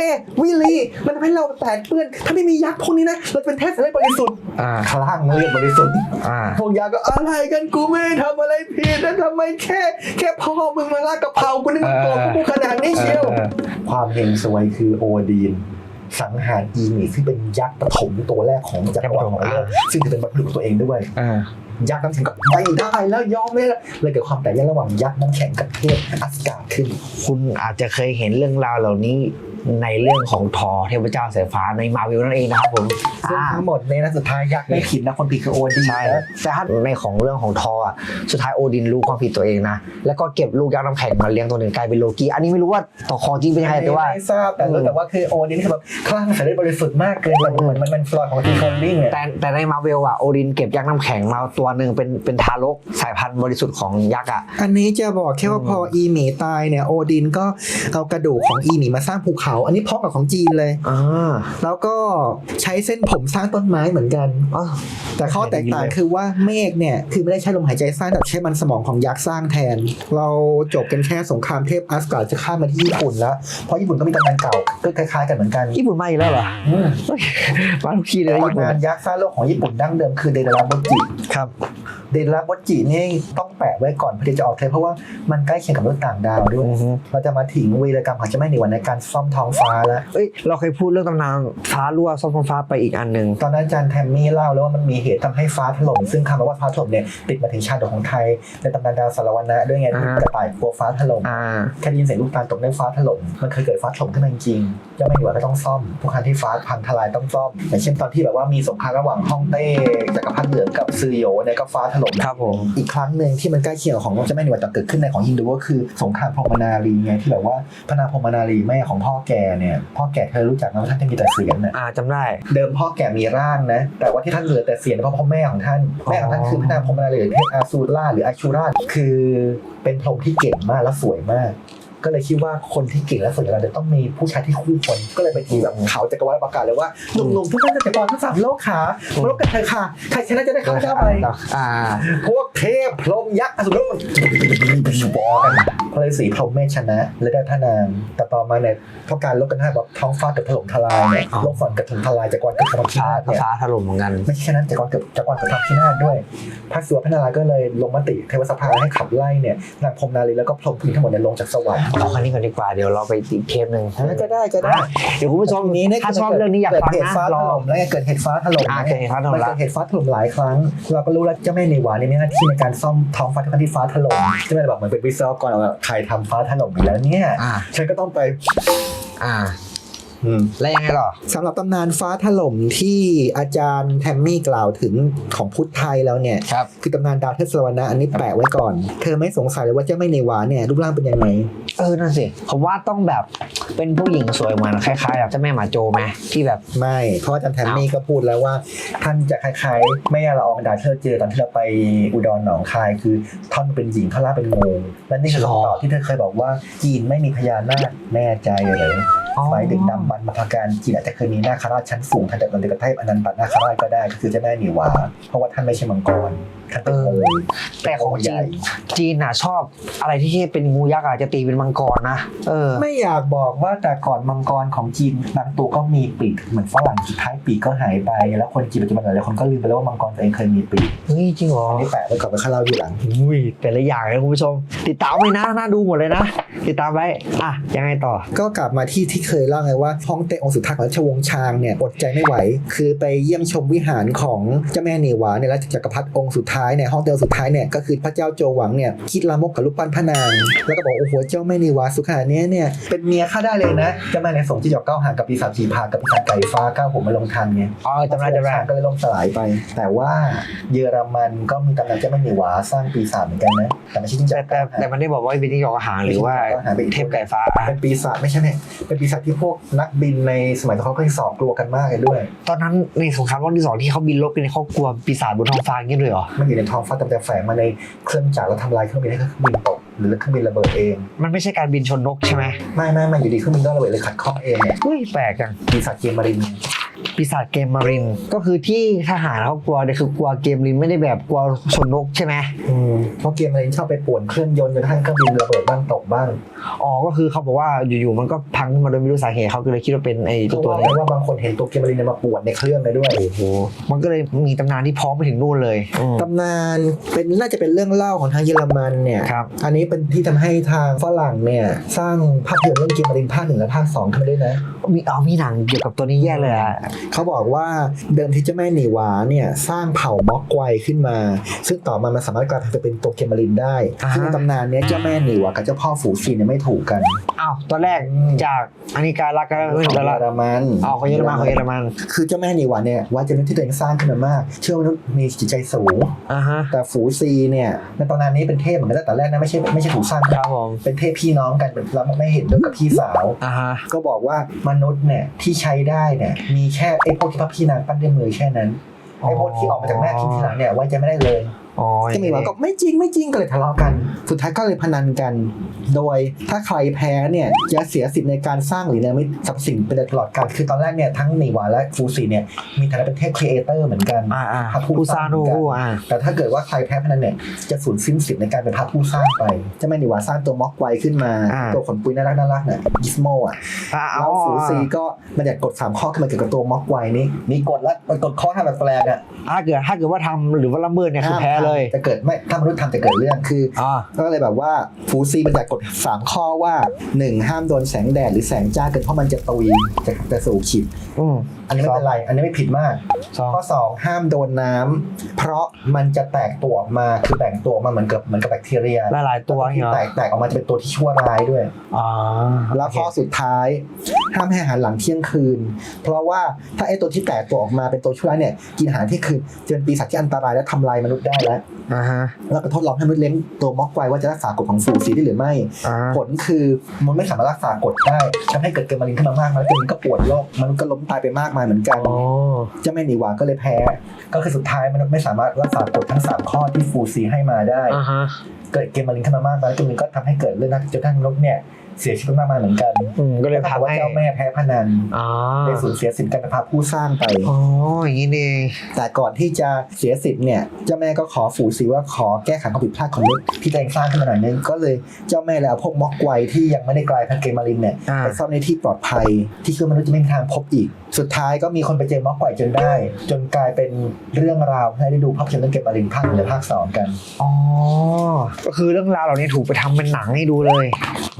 [SPEAKER 4] วิลีมันทำให้เราแตกเปื้อน ถ้าไม่มียักษ์พวกนี้นะเราจะเป็นเทพสันติบริสุทธิ์
[SPEAKER 2] อ่า
[SPEAKER 4] คลั่งเรียบบริสุทธิ์
[SPEAKER 2] อ่า
[SPEAKER 4] พวกยักษ์ก็อะไรกันกูไม่ได้ทำอะไรผิดนะทำไมแค่ แค่พ่อมึงมาลากกะเพรากูนี่มึงโกรธพวกกูขนาดนี้เชียว
[SPEAKER 2] เออ
[SPEAKER 4] ความเฮงซวยคือโอดีน สังหารอีหมีซึ่งเป็นยักษ์ปฐมตัวแรกของจักรวาลของโลกซึ่งจะเป็นบรรพบุรุษของตัวเองด้วย
[SPEAKER 2] อ่า
[SPEAKER 4] ยักษ์น้ำแข็งกับไม่ได้แล้วยอมไม่ได้เลยเกิดความแตกแยกระหว่างยักษ์น้ำแข็งกับเทพอัสการ์ดขึ้น
[SPEAKER 2] คุณอาจจะเคยเห็นเรื่องราวเหล่านี้ ในเรื่องของทอเทพเจ้าสายฟ้าในมาวิลนั่นเองนะครับผม
[SPEAKER 4] ซึ่ง
[SPEAKER 2] อ่า
[SPEAKER 4] ทั้งหมดในนัดสุดท้ายยักษ์ไม่ผิดนะคนผิดคือโอดีน
[SPEAKER 2] ใช่
[SPEAKER 4] นะ
[SPEAKER 2] แต่ถ้าในของเรื่องของทออะสุดท้ายโอดินรู้ความผิดตัวเองนะแล้วก็เก็บลูกยักษ์น้ำแข็งมาเลี้ยงตัวหนึ่งกลายเป็นโลกีอันนี้ไม่รู้ว่าต่อคอจริงเป็นยังไงแต่ว่า
[SPEAKER 4] ไม่ทราบแต่รู้แต่ว่าคือโอดินคือแบบคลั่งใส่ได้บริสุทธิ์มากเกินไปเหมือนมันมันฟลอยของทีคอนลิงเนี่ย
[SPEAKER 2] แต่แต่ในมาเวลอะโอดินเก็บยักษ์น้ำแข็งมาตัวหนึ่งเป็นเป็นทารกสายพันธุ์บริสุทธิ์ของยักษ์อะ
[SPEAKER 4] อันนี้จะบอกแค่ว่าพออีหมีตายเนี่ยโอดินก็เอากระดูกของอีหมีมาสร้างภูเขาอันนี้พร้อมกับของจีนเลย
[SPEAKER 2] อ่า
[SPEAKER 4] แล้วก็ใช้เส้นผมสร้างต้นไม้เหมือนกัน
[SPEAKER 2] อ๋อ
[SPEAKER 4] แต่ข้อแตกต่างคือว่าเมฆเนี่ยคือไม่ได้ใช้ลมหายใจสร้างแต่ใช้มันสมองของยักษ์สร้างแทน เราจบกันแค่สงครามเทพอัสการ์ดจะข้ามมาที่ญี่ปุ่นแล้ว เพราะญี่ปุ่นก็มีตำนานเก่าก็คล้ายๆกันเหมือนกัน
[SPEAKER 2] ญี่ปุ่นมาอีกแล้วเหรอ
[SPEAKER 4] อืม
[SPEAKER 2] เฮ้ยมาทุกทีเลยนะญี่ปุ่น
[SPEAKER 4] ตำนานยักษ์สร้างโลกของญี่ปุ่นดั้งเดิมคือเดราโบจิ
[SPEAKER 2] ครับ
[SPEAKER 4] เดราโบจินี่ต้องแปะไว้ก่อนเพื่อที่จะออกเทปเพราะว่ามันใกล้เคียงกับมนุษย์ต่างดาวด้วย
[SPEAKER 2] อือฮึ
[SPEAKER 4] เราจะมาถึงวีรกรรมของเจ้าแม่ในวันในการซ่อมท้องฟ้าแล้ว
[SPEAKER 2] เอ้ยเราเคยพูดเรื่องตำนานฟ้ารั่วซ่อมฟ้าไปอีกอันหนึ่ง
[SPEAKER 4] ตอนนั้นอาจารย์แทมมี่เล่าแล้วว่ามันมีเหตุทำให้ฟ้าถล่มซึ่งคำว่าฟ้าถล่มเนี่ยติดมาถึงชาติของไทยในตำนานดาวสารวันะด้วยไงที่กระต่ายกลัวฟ้าถล่ม
[SPEAKER 2] อ่า
[SPEAKER 4] แค่ได้ยินเสียงลูกตาลตกในฟ้าถล่มมันเคยเกิดฟ้าถล่มขึ้นมาจริงๆเจ้าแม่ในวันก็ต้องซ่อมทุกครั้งที่ฟ้าพังทลายต้องซ่อมอย่างเช่นตอนที่แบบว่ามีสงครามระหว่างฮ่องเต้จักรพรรดิเหลืองกับซือโหยเนี่ยก็ฟ้าถล่ม
[SPEAKER 2] ครับผม
[SPEAKER 4] อีกครั้งหนึ่งที่มันใกล้เคียงกับของเจ้าแม่นิวัตแต่เกิดขึ้นในของฮินดูก็คือสงครามพรหมนารีไงที่แบบว่าพระนางพรหมนารีแม่ของพ่อแกเนี่ยพ่อแกเธอรู้จักนะว่าท่านจะมีแต่เสียงน่ะ
[SPEAKER 2] อ่าจำได้
[SPEAKER 4] เดิมพ่อแกมีร่างนะแต่ว่าที่ท่านเหลือแต่เสียงเพราะพ่อแม่ของท่านแม่ของท่านคือพระนางพรหมนารีหรือเทพอาซูราหรืออาชูราคือเป็นพรหมที่เก่งมากและสวยมาก ก็เลยคิดว่าคนที่เก่งและสวยอย่างเราจะต้องมีผู้ชายที่คู่ควรก็เลยไปที่แบบเขาจักรวาลประกาศเลยว่าหนุ่มๆทุกท่านเกษตรกรทั้งสามโลกขามาลบกันเถอะค่ะใครชนะจะได้เข้าเจ้าไป
[SPEAKER 2] อ่า
[SPEAKER 4] พวกเทพพรหมยักษ์อสุรบอกันพระฤาษีพรหมเมธชนะและได้พระนางแต่ต่อมาเนี่ยเพราะการลบกันให้แบบท้องฟ้าเกิดถล่มทลายเนี่ย
[SPEAKER 2] อ๋อ
[SPEAKER 4] โลกฝนเกิดถล่มทลายจักรวาลเกิดถล่มพิ
[SPEAKER 2] ฟ้า
[SPEAKER 4] นาศเนี่ย
[SPEAKER 2] ฟ้าถล่มเหมือนกัน
[SPEAKER 4] ไม่ใช่แค่นั้นจักรวาลเกิดจักรวาลเกิดถล่มพินาศด้วยพระศิวะพระนารายณ์ก็เลยลงมติเทวสภาให้ขับไล่เนี่ยนางพรหมนารีแล้วก็พรหมผู้หญิงทั้งหมดเนี่ยลงจากสวรรค์
[SPEAKER 2] เอาคันนี้ก่อนดีกว่าเดี๋ยวเราไปอีกเทปหนึ่ง
[SPEAKER 4] ก็ได้ก็ได้
[SPEAKER 2] อะเดี๋ยวคุณผู้ชม
[SPEAKER 4] ทีนี้เนี่ย
[SPEAKER 2] ถ้าชอบเรื่องนี้อยาก
[SPEAKER 4] เกิด
[SPEAKER 2] ฟัง
[SPEAKER 4] เหตุ
[SPEAKER 2] นะ
[SPEAKER 4] ฟ้ารถ
[SPEAKER 2] อ
[SPEAKER 4] ล่มแล้วไงเกิดเหตุฟ้าถล่ม
[SPEAKER 2] อ่า
[SPEAKER 4] นะ
[SPEAKER 2] เกิดเหตุฟ้าถล่ม
[SPEAKER 4] มัน
[SPEAKER 2] ละ
[SPEAKER 4] เกิดเหตุฟ้าถล่มหลายครั้ง เราก็รู้แล้วเจ้าแม่นิวาเนี่ยมีหน้าที่ในการซ่อมท้องฟ้าทุกครั้งที่ฟ้าถล่มเจ้าแม่บอกเหมือนเป็นวิศวกรเอาแบบใครทำฟ้าถล่มอยู่แล้วเนี่ย
[SPEAKER 2] อ่า
[SPEAKER 4] ฉันก็ต้องไป
[SPEAKER 2] อ่า แล้วยังไงต่อ
[SPEAKER 4] สำหรับตำนานฟ้าถล่มที่อาจารย์แทมมี่กล่าวถึงของพุทธไทยแล้วเนี่ย
[SPEAKER 2] ครับ
[SPEAKER 4] คือตำนานดาวเทศวรรณะอันนี้แปะไว้ก่อน เธอไม่สงสัยเลยว่าเจ้าแม่นิวาเนี่ยรูปร่างเป็นยังไง
[SPEAKER 2] เออนั่นสิผมว่าต้องแบบเป็นผู้หญิงสวยเหมือนคล้ายๆแบบเจ้าแม่หมาโจไหมที่แบบ
[SPEAKER 4] ไม่เพราะอาจารย์แทมมี่ก็พูดแล้วว่า ท่านจะคล้ายๆแม่ละอองดาวที่เราเจอตอนที่เราไปอุดรหนองคายคือท่อนเป็นหญิงท่อนล่างเป็นงูและนี่คือคำตอบที่เธอเคยบอกว่าจีนไม่มีพญานาคแน่ใจเลย
[SPEAKER 2] อ๋อ
[SPEAKER 4] สมัยดึกนำบรรพาการจีนอาจจะเคยมีนาคราชชั้นสูงท่านจะเป็นเทพอนันต์นาคราชก็ได้ก็คือเจ้าแม่นิวาเพราะว่าท่านไม่ใช่มังกร ท่านเป็นงู
[SPEAKER 2] แต่ของ
[SPEAKER 4] ให
[SPEAKER 2] จี
[SPEAKER 4] ญ่
[SPEAKER 2] นจีนน่ะชอบอะไรที่เป็นงูยักษ์อาจจะตีเป็นมังกรนะเออ
[SPEAKER 4] ไม่อยากบอกว่าแต่ก่อนมังกรของจีนบางตัวก็มีปีกเหมือนฝรั่งสุดท้ายปีกก็หายไป แล้วคนจีนปัจจุบันหลายคนก็ลืมไปแล้วว่ามังกรตัวเองเคยมีปีก
[SPEAKER 2] เฮ้ยจริงเหรอ
[SPEAKER 4] อันนี้แปะไว้ก่อนไปข้าเล่าอยู่หลัง
[SPEAKER 2] อุ้ยแต่ละอย่างนะคุณผู้ชม ติดตามไว้นะน่าดูหมดเลยนะ ติดตามไว้อะยังไงต่อ
[SPEAKER 4] ก็กลับมาที่ที่เคยเล่าไงว่าฮ่องเต้องค์สุดท้ายของราชวงศ์ชางเนี่ยอดใจไม่ไหว คือไปเยี่ยมชมวิหารของเจ้าแม่เนวาเนี่ยและจักรพรรดิองค์สุดท้ายเนี่ยฮ่องเต้องสุดท้ายเนี่ยก็คือพระเจ้าโจวหวังเนี่ยคิดลามกกับรูปปั้นพระนางแล้วก็บอกโอ้โหเจ้าแม่เนวาสุขนาดเนี้ยเนี่ยเป็นเมียข้าได้เลยนะเจ้าแม่เนี่ยส่งที่หยอกเก้าหางกับปีศาจผีพากับปีศาจไก่ฟ้าก้าวผมมาลงทันไง
[SPEAKER 2] อ๋อจำได้จำได้
[SPEAKER 4] ก็เลยล่มสลายไป แต่ว่าเยอรมันก็มีตำนานเจ้าแม่เนวาสร้างปีศาจเหมือนกันนะแต่ไม่ใช่จิ้งจ
[SPEAKER 2] แต่
[SPEAKER 4] อก
[SPEAKER 2] แต่แต่มันได้บอกว่าเป็นที่ยอกอาหารหรือว่าเทพไก่ฟ้าอะ
[SPEAKER 4] เป็นปีศาจไม่ใช่เนี่ยเป็นปีศาจที่พวกนักบินในสมัยเขาก็ที่สอบกลัวกันมากเลยด้วย
[SPEAKER 2] ตอนนั้นในสงครามโลกที่สองที่เขาบินลบกันเนี่ยเขากลัวปีศาจบนท้องฟ้าอย่างนี้เลยเหรอ
[SPEAKER 4] มันอยู่ในท้องฟ้าแต่มันจะแฝงมาในเครื่องจักรแล้วทำลายเครื่องบินให้เครื่องบินตกหรือเครื่องบินระเบิดเอง
[SPEAKER 2] มันไม่ใช่การบินชนนกใช่ไหม
[SPEAKER 4] ไม่ไม่ไม่อยู่ดีเครื่องบินก็ระเบิดเลยขัดข้องเองเนี่ย
[SPEAKER 2] เฮ้ยแปลกจัง
[SPEAKER 4] ปีศาจเกมมาริน
[SPEAKER 2] ปีศาจเกมมาริน ก็คือที่ทหารเขากลัวเนี่ยคือกลัวเกมลินไม่ได้แบบกลัวชนนกใช่ไหม
[SPEAKER 4] อืมเพราะเกมอะไรชอบไปป่วนเครื่องยนต์จนกระทั่งเครื่องบินระเบิดบ้างตกบ้าง
[SPEAKER 2] อ๋อก็คือเขาบอกว่าอยู่ๆมันก็พังขึ้นมาโดยไม่รู้สาเหตุเขาก็เลยคิดว่าเป็นไอ้
[SPEAKER 4] เพ
[SPEAKER 2] เจ้า
[SPEAKER 4] ราะ
[SPEAKER 2] ตัว
[SPEAKER 4] ว่า
[SPEAKER 2] นี้
[SPEAKER 4] ว่าบางคนเห็นตัวเกมอะไรเนี่ยมาป่วนในเครื่องเลยด้วย
[SPEAKER 2] โอ้โหมันก็เลยมีตำนานที่พร้อมไปถึงนู่นเลยอืม
[SPEAKER 4] ตำนานเป็นน่าจะเป็นเรื่องเล่าของทางเยอรมันเนี่ย
[SPEAKER 2] ครับ
[SPEAKER 4] อันนี้เป็นที่ทำให้ทางฝรั่งเนี่ยสร้างภาพยนตร์เรื่องเกมมารินภาคหนึ่งและภาคสองขึ้นมาด้วยนะ
[SPEAKER 2] มีเอามีหนังเกี่ยวกับตัวนี้แยกเลยอะ
[SPEAKER 4] เขาบอกว่าเดิมที่เจ้าแม่หนีหวาเนี่ยสร้างเผ่าม็อกไกวขึ้นมา ซึ่งต่อมามันสามารถกลายเป็นตัวเกมมารินได้ ซึ่งในตำนานเนี้ยเจ้าแม่หนีหวากับเจ้าพ่อฝูซีเนี่ยไม่ถูกกัน
[SPEAKER 2] อ้าวตอนแรกจากอันนี้การรักกันไม่ถูกกันละ
[SPEAKER 4] เยอรมัน
[SPEAKER 2] อ๋อของเยอรมันของเยอรมัน
[SPEAKER 4] คือเจ้าแม่หนีหวาเนี่ยว่าจะนึกที่ตัวเองสร้างขึ้นมามาก เชื่อว่ามนุษย์มีจิตใจสูง
[SPEAKER 2] อ่าฮะ
[SPEAKER 4] แต่ฝูซีเนี่ยในตำนานนี้เป็นเทพเหมือนกันตั้งแต่แรกนะไม่ใช่ไม่ใช่ถูกสร้าง
[SPEAKER 2] ครับผม
[SPEAKER 4] เป็นเทพพี่น้องกันเป็นเราไม่เห็นด้วยกับพี่สาว
[SPEAKER 2] อ่าฮะ
[SPEAKER 4] ก็บอกว่ามนุษย์เนี่ยที่ใช้ได้เนี่ยมีแค่ไอ้พวกที่พับพี่นางปั้นด้วยมือแค่นั้นไอ้พวกที่ออกมาจากแม่พิมพ์ทีหลังเนี่ยไว้ใจไม่ได้เลย
[SPEAKER 2] อ๋อ
[SPEAKER 4] ก็มีว่าก็ไม่จริงไม่จริงก็เลยทะเลาะกัน สุดท้ายก็เลยพนันกัน โดยถ้าใครแพ้เนี่ยจะเสียสิทธิ์ในการสร้างหรือเนี่ยไม่ทรัพย์สินไปตลอดกาลคือตอนแรกเนี่ยทั้งหนีหวาและฟูซีเนี่ยมีฐานะเป็นเทพครีเอเตอร์เหมือนกัน
[SPEAKER 2] อ่าอ่า
[SPEAKER 4] พระผู้
[SPEAKER 2] ผู้ส
[SPEAKER 4] ส
[SPEAKER 2] ร้า
[SPEAKER 4] ร้างง
[SPEAKER 2] ดูอ่า
[SPEAKER 4] แต่ถ้าเกิดว่าใครแพ้พนันเนี่ยจะสูญสิ้นสิทธิ์ในการเป็นพระผู้สร้างไปเจะไม่หนีหวาสร้างตัวม็อกไวขึ้นมา
[SPEAKER 2] อ่า
[SPEAKER 4] ตัวขนปุยน่ารักน่ารักเนี่ยยิสโมอะ
[SPEAKER 2] อ่า
[SPEAKER 4] แล้
[SPEAKER 2] เอา
[SPEAKER 4] วฟูซีก็มันอยากกด 3 ข้อขึ้นมาเกี่ยวกับตัวม็อกไวนี้มีกฎแล้วมันกดข้อทำแบบแปลกๆอะ
[SPEAKER 2] ถ้าเกิดถ้าเกิดว่าทำหรือว่าละเมิดเนี่ยคือแพ้เลย
[SPEAKER 4] จะเกิดไม่ถ้ามนุษย์ทำจะเกิดเรื่องคือ
[SPEAKER 2] อ่า
[SPEAKER 4] ก็เลยแบบว่าฟูซีมันอยากกด3ข้อว่า 1 ห้ามโดนแสงแดดหรือแสงจ้าเกินเพราะมันจะตุยจะจะสูบฉีด
[SPEAKER 2] อืม
[SPEAKER 4] อันนี้ไม่เป็นไร อันนี้ไม่ผิดมาก
[SPEAKER 2] สอง
[SPEAKER 4] ข้อ2ห้ามโดนน้ำเพราะมันจะแตกตัวออกมาคือแบ่งตัวออกมาเหมือนกับเหมือนกับแบคทีเรีย
[SPEAKER 2] หลายๆตัว
[SPEAKER 4] ที่
[SPEAKER 2] เหรอ
[SPEAKER 4] แตกแตกออกมาจะเป็นตัวที่ชั่วร้ายด้วย
[SPEAKER 2] อ่า
[SPEAKER 4] แล้วข้อสุดท้าย ห้ามให้อาหารหลังเที่ยงคืน เพราะว่าถ้าไอ้ตัวที่แตกตัวออกมาเป็นตัวชั่วร้ายเนี่ยกินอาหารที่คืนจะเป็นปีศาจที่อันตรายและทำลายมนุษย์ได้แล้ว
[SPEAKER 2] อ่าฮะ
[SPEAKER 4] แล้วก็ทดลองให้มนุษย์เลี้ยงตัวม็อกไวว่าจะรักษากฎของฝูซีได้หรือไม่
[SPEAKER 2] อ่า
[SPEAKER 4] ผลคือมันไม่สามารถรักษากฎได้ทำให้เกิดเกิดมะเร็งขึ้นมามากแล้วจนก็ปวดโรคมนุษย์ก็ล้มตายไปมากมายเหมือนกัน
[SPEAKER 2] อ๋อ
[SPEAKER 4] เจ้าแม่หนีหวาก็เลยแพ้ ก็คือสุดท้ายมนุษย์ไม่สามารถรักษากฎทั้งสามข้อที่ฟูซีให้มาได้
[SPEAKER 2] อ่าฮะ
[SPEAKER 4] เกิดเกมมะเร็งขึ้นมามากแล้วจนมันก็ทำให้เกิดเรื่องนั้นจนทั้งมนุษย์เนี่ย เสียชีวิตมากมายเหมือนกัน
[SPEAKER 2] อืมก็เลย
[SPEAKER 4] แต่
[SPEAKER 2] ทำ
[SPEAKER 4] ว่า
[SPEAKER 2] ให้
[SPEAKER 4] เจ้าแม่แพ้พนัน
[SPEAKER 2] อ่า
[SPEAKER 4] ได้สูญเสียสิทธิ์การเป็นพระผู้สร้างไป
[SPEAKER 2] อ๋ออย่างนี้นี่เอง
[SPEAKER 4] แต่ก่อนที่จะเสียสิทธิ์เนี่ยเจ้าแม่ก็ขอฝูซีว่าขอแก้ไขความผิดพลาดของมนุษย์ที่ตัวเองสร้างขึ้นมาหน่อยนึงก็เลยเจ้าแม่เลยเอาพวกม็อกไวที่ยังไม่ได้กลายพันธุ์เกมมารินเนี่ย
[SPEAKER 2] อ่า
[SPEAKER 4] ไปซ่อนในที่ปลอดภัยที่คิดว่ามนุษย์จะไม่มีทางพบอีก สุดท้ายก็มีคนไปเจอม็อกไวจนได้ จนกลายเป็นเรื่องราวให้ได้ดูภาพยนตร์เรื่องเกมมารินภาคหนึ่งและภาคสองกัน
[SPEAKER 2] อ๋อก็คือเรื่องราวเหล่านี้ถูกไปทำเป็นหนังให้ดูเลย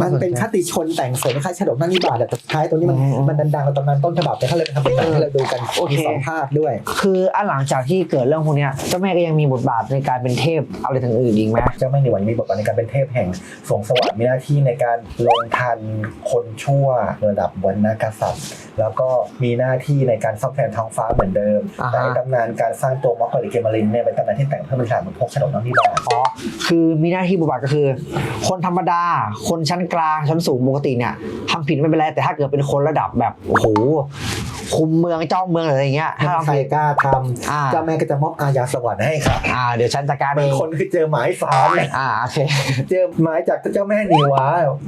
[SPEAKER 4] มันเป็นคติชนแต่งเสริมคล้ายๆฉลองนั่นนี่บาทแต่สุดท้ายตรงนี้มัน
[SPEAKER 2] อืม
[SPEAKER 4] มันดังๆเราตำนานต้นฉบับแต่เขาเลยไปทำเป็นหนังให้เราดูกัน
[SPEAKER 2] โอเค
[SPEAKER 4] มีสองภาคด้วย
[SPEAKER 2] คืออันหลังจากที่เกิดเรื่องพวกเนี้ยเจ้าแม่ก็ยังมีบทบาทในการเป็นเทพอะไรต่างอื่นอีกไหม
[SPEAKER 4] เจ้าแม่ในวันมีบทบาทในการเป็นเทพแห่งสวงสวรรค์มีหน้าที่ในการลงทันคนชั่วระดับวรรณกษัตริย์ แล้วก็มีหน้าที่ในการซ่อมแซมท้องฟ้าเหมือนเดิม
[SPEAKER 2] อ่าฮะ
[SPEAKER 4] แต่ไอ้ตำนานการสร้างตัวมอกกอริเกมารินเนี่ยเป็นตำนานที่แต่งเพิ่มเป็นฉากเหมือนพกฉลองน้องนิบา
[SPEAKER 2] อ๋อคือมีหน้าที่บทบาทก็คือ คนธรรมดาคนชั้นกลางชั้นสูงปกติเนี่ยทำผิดไม่เป็นไรแต่ถ้าเกิดเป็นคนระดับแบบโอ้โห คุมเมืองเจ้าเมืองอะไรอย่างเงี้ยถ้า
[SPEAKER 4] ถ้า
[SPEAKER 2] ทำ
[SPEAKER 4] ใคร
[SPEAKER 2] ผิด
[SPEAKER 4] กล้าท
[SPEAKER 2] อ่าำ
[SPEAKER 4] เจ้าแม่ก็จะมอบอาญาสวรรค์ให้ครับ
[SPEAKER 2] อ่าเดี๋ยวฉันจัดการ
[SPEAKER 4] บา
[SPEAKER 2] เองง
[SPEAKER 4] คนคือเจอหมายสารเนี่ย
[SPEAKER 2] อ่าโอเค
[SPEAKER 4] เจอหมายจากเจ้าแม่นีวะ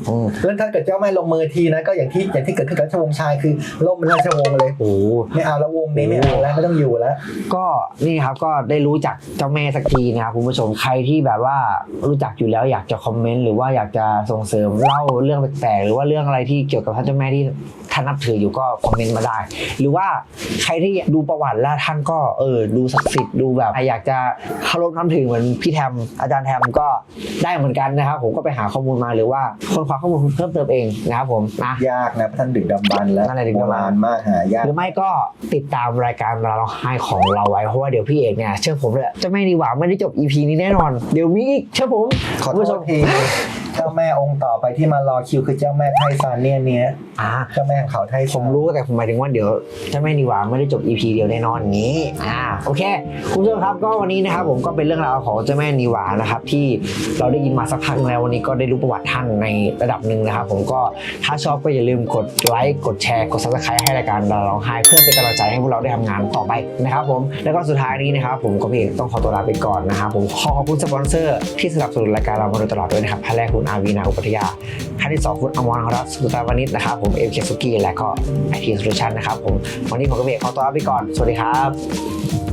[SPEAKER 2] อืม
[SPEAKER 4] แล้วถ้าเกิดเจ้าแม่ลงมือทีนะก็อย่างที่อย่างที่เกิดขึ้นกับราชวงศ์ชายคือล่มราชวงศ์เลย
[SPEAKER 2] โอ้โห
[SPEAKER 4] ไม่เอาแล้ววงนี้ไม่เอาแล้วไม่ต้องอยู่แล้ว
[SPEAKER 2] ก็นี่ครับก็ได้รู้จักเจ้าแม่สักทีนะครับคุณผู้ชมใครที่แบบว่ารู้จักอยู่แล้วอยากจะคอมเมนต์หรือว่าอยากจะส่งเสริมเล่าเรื่องแปลกๆหรือว่าเรื่องอะไรที่เกี่ยวกับท่านเจ้าแม่ที่ท่านนับถืออยู่ก็คอมเมนต์มาได้หรือว่าใครที่ดูประวัติแล้วท่านก็เออดูศักดิ์สิทธิ์ดูแบบอยากจะเคารพนับถือเหมือนพี่แทมอาจารย์แทมก็ได้เหมือนกันนะครับ ผมก็ไปหาข้อมูลมาหรือว่าคนคว้าข้อมูลเพิ่มเติมเองนะครับผมนะ
[SPEAKER 4] ยากนะเพราะท่านดึกดำบรรพ์แล้ว
[SPEAKER 2] นั่นแหละดึก
[SPEAKER 4] โบ
[SPEAKER 2] ดำบรรพ์
[SPEAKER 4] ราณมากหายาก
[SPEAKER 2] หรือไม่ก็ติดตามรายการเราให้ของเราไว้เพราะว่าเดี๋ยวพี่เอกเนี่ยเชื่อผมเลยเจะไม่ดีหว่าไม่ได้จบ EP นี้แน่นอน เดี๋ยวมีอีกเชื่อผม
[SPEAKER 4] ขอ
[SPEAKER 2] คุณ
[SPEAKER 4] โท
[SPEAKER 2] ผู้ช
[SPEAKER 4] ษ
[SPEAKER 2] ม
[SPEAKER 4] ทีเจ้าแม่องค์ต่อไปที่มารอคิวคือเจ้าแม่ไทซานเนียนเนี้ย
[SPEAKER 2] อ่า
[SPEAKER 4] เจ้าแม่ของเขาไท
[SPEAKER 2] ผมรู้แต่ผมหมายถึงว่าเดี๋ยวเจะไม่ดีหว่าไม่ได้จบ EP เดียวแน่นอนอย่างนี้ อ่าโอเค คุณผู้ชมครับก็วันนี้นะครับผมก็เป็นเรื่องราวของเจ้าแม่นีหวานะครับที่เราได้ยินมาสักพักแล้ววันนี้ก็ได้รู้ประวัติท่านในระดับหนึ่งนะครับ ผมก็ถ้าชอบก็อย่าลืมกดไลค์กดแชร์กด subscribe ให้รายการเราร้องไห้เพื่อเป็นกำลังใจให้พวกเราได้ทำงานต่อไปนะครับผมแล้วก็สุดท้ายนี้นะครับผมก็พี่เอกต้องขอตัวลาไปก่อนนะครับผมขอขอบคุณสปอนเซอร์ที่สนับสนุนรายการเรามาโดยตลอดด้วยนะครับท่านแรกคุณคุณอาวีนาอุปัทยาท่านที่สองคุณอมรรัตน์สุตาวานิชนะครับ ผมเอ็มเคสุกี้และก็ไอทีโซลูชันนะครับผม วันนี้ผมกับเบกขอตัวลาไปก่อน สวัสดีครับ